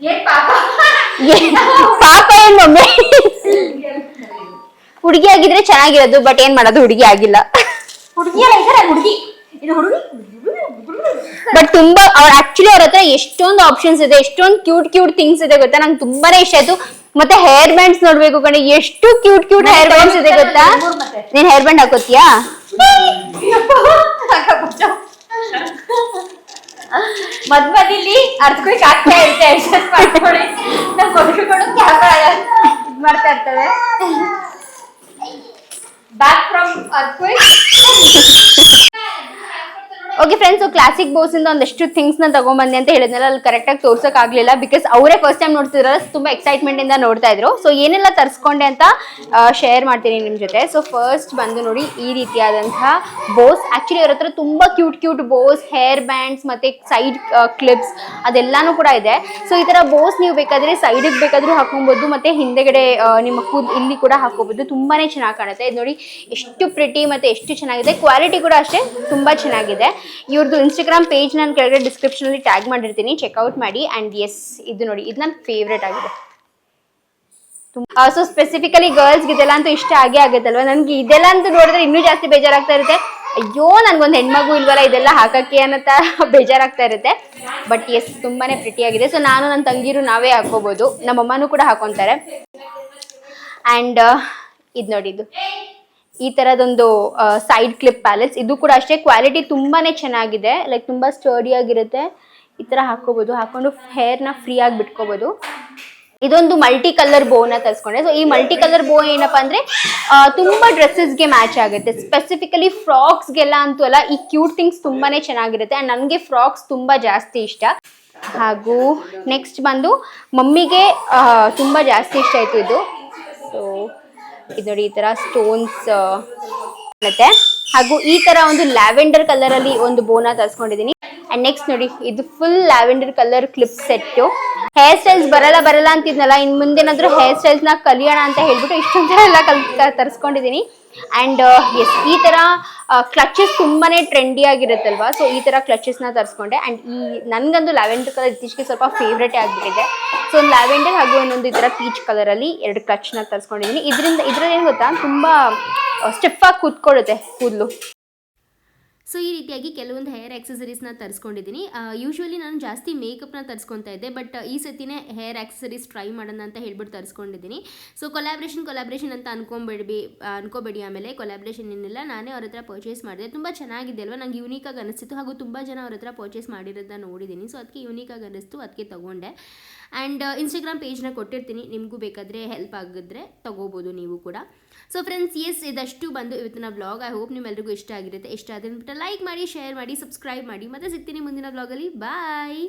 ಏನ್ ಪಾಪ? ಪಾಪ ಏನ್ ಹುಡುಗಿ ಆಗಿದ್ರೆ ಚೆನ್ನಾಗಿರೋದು ಬಟ್ ಏನ್ ಮಾಡೋದು? ಹುಡುಗಿ ಆಗಿಲ್ಲ. ಹುಡುಗಿ ಅಲ್ಲ ಇದಾರೆ ಹುಡುಗಿ. ಇದು ಹುಡುಗಿ? ಬಟ್ ತುಂಬಾ ಅವ್ರ ಆಕ್ಚುಲಿ ಅವ್ರ ಹತ್ರ ಎಷ್ಟೊಂದು ಆಪ್ಷನ್ಸ್ ಇದೆ ಎಷ್ಟೊಂದು ಕ್ಯೂಟ್ ಕ್ಯೂಟ್ ಥಿಂಗ್ಸ್ ಇದೆ ಗೊತ್ತಾ? ನಂಗೆ ತುಂಬಾನೇ ಇಷ್ಟ ಆಯ್ತು. ಮತ್ತೆ ಹೇರ್ ಬ್ಯಾಂಡ್ಸ್ ನೋಡ್ಬೇಕು ಕಣೆ ಎಷ್ಟು ಕ್ಯೂಟ್ ಕ್ಯೂಟ್ ಹೇರ್ ಬ್ಯಾಂಡ್ಸ್ ಇದೆ ಗೊತ್ತಾ? ನೀನ್ ಹೇರ್ ಬ್ಯಾಂಡ್ ಹಾಕೋತಿಯಾ? ಮಧ್ಯದಲ್ಲಿ ಅರ್ಥ ಆಗ್ತಾ ಇರುತ್ತೆ ಅಡ್ಜಸ್ಟ್ ಮಾಡ್ಕೊಳ್ಳಿ. ನಮ್ಮ ಮಕ್ಕಳುಗಳು ಕ್ಯಾಮ್ರಾ ಇದ್ ಮಾಡ್ತಾ ಇರ್ತವೆ? Back from okay friends classic bows ಇಂದ ಒಂದಷ್ಟು ಥಿಂಗ್ಸ್ನ ತಗೊಂಬಂದೆ ಅಂತ ಹೇಳಿದ್ನಲ್ಲ, ಅಲ್ಲಿ ಕರೆಕ್ಟ್ ಆಗಿ ತೋರ್ಸಕ್ ಆಗ್ಲಿಲ್ಲ ಬಿಕಾಸ್ ಅವರೇ ಫಸ್ಟ್ ಟೈಮ್ ನೋಡ್ತಿದ್ರ ತುಂಬಾ ಎಕ್ಸೈಟ್ಮೆಂಟ್ ಇಂದ ನೋಡ್ತಾ ಇದ್ರು. ಸೊ ಏನೆಲ್ಲ ತರಿಸ್ಕೊಂಡೆ ಅಂತ ಶೇರ್ ಮಾಡ್ತೀನಿ ನಿಮ್ ಜೊತೆ. ಸೊ ಫಸ್ಟ್ ಬಂದು ನೋಡಿ ಈ ರೀತಿಯಾದಂತಹ ಬೋಸ್ ಆಕ್ಚುಲಿ ಅವ್ರ ಹತ್ರ ತುಂಬಾ cute cute bows hair bands ಮತ್ತೆ ಸೈಡ್ ಕ್ಲಿಪ್ಸ್ ಅದೆಲ್ಲಾನು ಕೂಡ ಇದೆ. ಸೊ ಈ ತರ ಬೋಸ್ ನೀವು ಬೇಕಾದ್ರೆ ಸೈಡ್ ಬೇಕಾದ್ರೂ ಹಾಕೊಬಹುದು ಮತ್ತೆ ಹಿಂದೆಗಡೆ ನಿಮ್ಮ ಕೂದ್ ಇಲ್ಲಿ ಕೂಡ ಹಾಕೋಬಹುದು ತುಂಬಾನೇ ಚೆನ್ನಾಗಿ ಕಾಣುತ್ತೆ. ಇದು ನೋಡಿ, ಎಷ್ಟು ಪ್ರಿಟಿ ಮತ್ತೆ ಎಷ್ಟು ಚೆನ್ನಾಗಿದೆ. ಕ್ವಾಲಿಟಿ ಕೂಡ ಅಷ್ಟೇ, ತುಂಬಾ ಚೆನ್ನಾಗಿದೆ. ಇವ್ರದ್ದು ಇನ್ಸ್ಟಾಗ್ರಾಮ್ ಪೇಜ್ ನಾನು ಕೆಳಗಡೆ ಡಿಸ್ಕ್ರಿಪ್ಷನ್ ಅಲ್ಲಿ ಟ್ಯಾಗ್ ಮಾಡಿರ್ತೀನಿ. ಚೆಕ್ಔಟ್ ಮಾಡಿ. ಅಂಡ್ ಎಸ್ ಇದು ನೋಡಿ, ಇದು ನನ್ನ ಫೇವ್ರೆಟ್ ಆಗಿದೆ. ಸೊ ಸ್ಪೆಸಿಫಿಕಲಿ ಗರ್ಲ್ಸ್ ಇದೆಲ್ಲ ಅಂತೂ ಇಷ್ಟ ಆಗೇ ಆಗುತ್ತಲ್ವಾ? ನನಗೆ ಇದೆಲ್ಲ ಅಂತೂ ನೋಡಿದ್ರೆ ಇನ್ನೂ ಜಾಸ್ತಿ ಬೇಜಾರಾಗ್ತಾ ಇರುತ್ತೆ. ಅಯ್ಯೋ, ನನ್ಗೊಂದು ಹೆಣ್ಮಗು ಇಲ್ವಲ್ಲ? ಇದೆಲ್ಲ ಹಾಕಕ್ಕೆ ಅನ್ನತ್ತ ಬೇಜಾರಾಗ್ತಾ ಇರುತ್ತೆ. ಬಟ್ ಎಸ್ ತುಂಬಾನೇ ಪ್ರಿಟಿ ಆಗಿದೆ. ಸೊ ನಾನು ನನ್ನ ತಂಗಿರು ನಾವೇ ಹಾಕೋಬಹುದು ನಮ್ಮಮ್ಮನೂ ಕೂಡ ಹಾಕೊಂತಾರೆ. ಆ್ಯಂಡ್ ಇದು ನೋಡಿ ಇದು. ಈ ತರದೊಂದು ಸೈಡ್ ಕ್ಲಿಪ್ ಪ್ಯಾಲೆಟ್ಸ್ ಇದು ಕೂಡ ಅಷ್ಟೇ ಕ್ವಾಲಿಟಿ ತುಂಬಾನೇ ಚೆನ್ನಾಗಿದೆ. ಲೈಕ್ ತುಂಬಾ ಸ್ಟರ್ಡಿ ಆಗಿರುತ್ತೆ. ಈ ತರ ಹಾಕೋಬಹುದು ಹಾಕೊಂಡು ಹೇರ್ನ ಫ್ರೀ ಆಗಿ ಬಿಟ್ಕೋಬಹುದು ಇದೊಂದು ಮಲ್ಟಿ ಕಲರ್ ಬೋನ ತರಿಸ್ಕೊಂಡೆ. ಸೊ ಈ ಮಲ್ಟಿ ಕಲರ್ ಬೋ ಏನಪ್ಪಾ ಅಂದ್ರೆ ತುಂಬಾ ಡ್ರೆಸ್ಸಸ್ಗೆ ಮ್ಯಾಚ್ ಆಗುತ್ತೆ. ಸ್ಪೆಸಿಫಿಕಲಿ ಫ್ರಾಕ್ಸ್ಗೆಲ್ಲ ಅಂತೂ ಅಲ್ಲ, ಈ ಕ್ಯೂಟ್ ಥಿಂಗ್ಸ್ ತುಂಬಾನೇ ಚೆನ್ನಾಗಿರುತ್ತೆ. ಅಂಡ್ ನನಗೆ ಫ್ರಾಕ್ಸ್ ತುಂಬಾ ಜಾಸ್ತಿ ಇಷ್ಟ. ಹಾಗೂ ನೆಕ್ಸ್ಟ್ ಬಂದು ಮಮ್ಮಿಗೆ ತುಂಬಾ ಜಾಸ್ತಿ ಇಷ್ಟ ಆಯ್ತು ಇದು. ಸೊ ಇದು ನೋಡಿ ಈ ತರ ಸ್ಟೋನ್ಸ್ ಮತ್ತೆ ಹಾಗೂ ಈ ತರ ಒಂದು ಲ್ಯಾವೆಂಡರ್ ಕಲರ್ ಅಲ್ಲಿ ಒಂದು ಬೋನ ತರಿಸ್ಕೊಂಡಿದೀನಿ ಅಂಡ್ ನೆಕ್ಸ್ಟ್ ನೋಡಿ, ಇದು full lavender colour clip set hair styles ಬರಲ್ಲ ಬರಲ್ಲ ಅಂತಿದ್ನಲ್ಲ. ಇನ್ ಮುಂದೇನಾದ್ರೂ ಹೇರ್ ಸ್ಟೈಲ್ಸ್ನ ಕಲಿಯೋಣ ಅಂತ ಹೇಳ್ಬಿಟ್ಟು ಇಷ್ಟೊಂದೆಲ್ಲ ಕಲ್ ತರಿಸ್ಕೊಂಡಿದೀನಿ ಅಂಡ್ ಎಸ್ ಈ ಥರ ಕ್ಲಚಸ್ ತುಂಬಾ ಟ್ರೆಂಡಿ ಆಗಿರುತ್ತಲ್ವಾ? ಸೊ ಈ ಥರ ಕ್ಲಚಸ್ನ ತರಿಸ್ಕೊಂಡೆ. ಆ್ಯಂಡ್ ಈ ನನ್ಗಂದು ಲ್ಯಾವೆಂಡರ್ ಕಲರ್ ಇತ್ತೀಚೆಗೆ ಸ್ವಲ್ಪ ಫೇವ್ರೇಟ್ ಆಗಿಬಿಟ್ಟಿದೆ. ಸೊ ಒಂದು ಲ್ಯಾವೆಂಡರ್ ಹಾಗೂ ಇನ್ನೊಂದು ಈ ಥರ ಪೀಚ್ ಕಲರಲ್ಲಿ ಎರಡು ಕ್ಲಚ್ನ ನ ತರಿಸ್ಕೊಂಡಿದೀನಿ. ಇದರಿಂದ, ಇದ್ರಲ್ಲಿ ಏನು ಗೊತ್ತಾ? ತುಂಬ ಸ್ಟೆಪ್ಪಾಗಿ ಆಗಿ ಕೂತ್ಕೊಳ್ಳುತ್ತೆ ಕೂದಲು. ಸೊ ಈ ರೀತಿಯಾಗಿ ಕೆಲವೊಂದು ಹೇರ್ ಆಕ್ಸೆಸರೀಸ್ನ ತರಿಸ್ಕೊಂಡಿದ್ದೀನಿ ಯೂಶ್ವಲಿ ನಾನು ಜಾಸ್ತಿ ಮೇಕಪ್ನ ತರಿಸ್ಕೊತಾ ಇದ್ದೆ ಬಟ್ ಈ ಸತಿನೇ ಹೇರ್ ಆಕ್ಸೆಸರೀಸ್ ಟ್ರೈ ಮಾಡೋಣ ಅಂತ ಹೇಳ್ಬಿಟ್ಟು ತರಿಸ್ಕೊಂಡಿದ್ದೀನಿ ಸೊ ಕೊಲಾಬ್ರೇಷನ್ ಕೊಲಾಬ್ರೇಷನ್ ಅಂತ ಅನ್ಕೊಂಬೇಡಿ ಅನ್ಕೋಬೇಡಿ ಆಮೇಲೆ ಕೊಲಾಬ್ರೇಷನ್ ಏನಿಲ್ಲ. ನಾನೇ ಅವ್ರ ಹತ್ರ ಪರ್ಚೇಸ್ ಮಾಡಿದೆ. ತುಂಬ ಚೆನ್ನಾಗಿದೆ ಅಲ್ವಾ? ನಂಗೆ ಯೂನಿಕಾಗಿ ಅನಿಸ್ತಿತ್ತು. ಹಾಗೂ ತುಂಬ ಜನ ಅವ್ರ ಹತ್ರ ಪರ್ಚೇಸ್ ಮಾಡಿರೋದನ್ನ ನೋಡಿದ್ದೀನಿ ಸೊ ಅದಕ್ಕೆ ಯೂನಿಕಾಗಿ ಅನಿಸ್ತು. ಅದಕ್ಕೆ ತೊಗೊಂಡೆ. ಆ್ಯಂಡ್ ಇನ್ಸ್ಟಾಗ್ರಾಮ್ ಪೇಜ್ನ ಕೊಟ್ಟಿರ್ತೀನಿ. ನಿಮಗೂ ಬೇಕಾದರೆ ಹೆಲ್ಪ್ ಆಗಿದ್ರೆ ತೊಗೋಬೋದು ನೀವು ಕೂಡ. ಸೊ ಫ್ರೆಂಡ್ಸ್ ಎಸ್ ಇದಷ್ಟು ಬಂದು ಇವತ್ತಿನ ಬ್ಲಾಗ್ ಐ ಹೋಪ್ ನಿಮ್ಮೆಲ್ಲರಿಗೂ ಇಷ್ಟ ಆಗಿರುತ್ತೆ. ಇಷ್ಟ ಆದರೆ ಲೈಕ್ ಮಾಡಿ ಶೇರ್ ಮಾಡಿ ಸಬ್ಸ್ಕ್ರೈಬ್ ಮಾಡಿ. ಮತ್ತೆ ಸಿಗ್ತೀನಿ ಮುಂದಿನ ವ್ಲಾಗಲ್ಲಿ ಬಾಯ್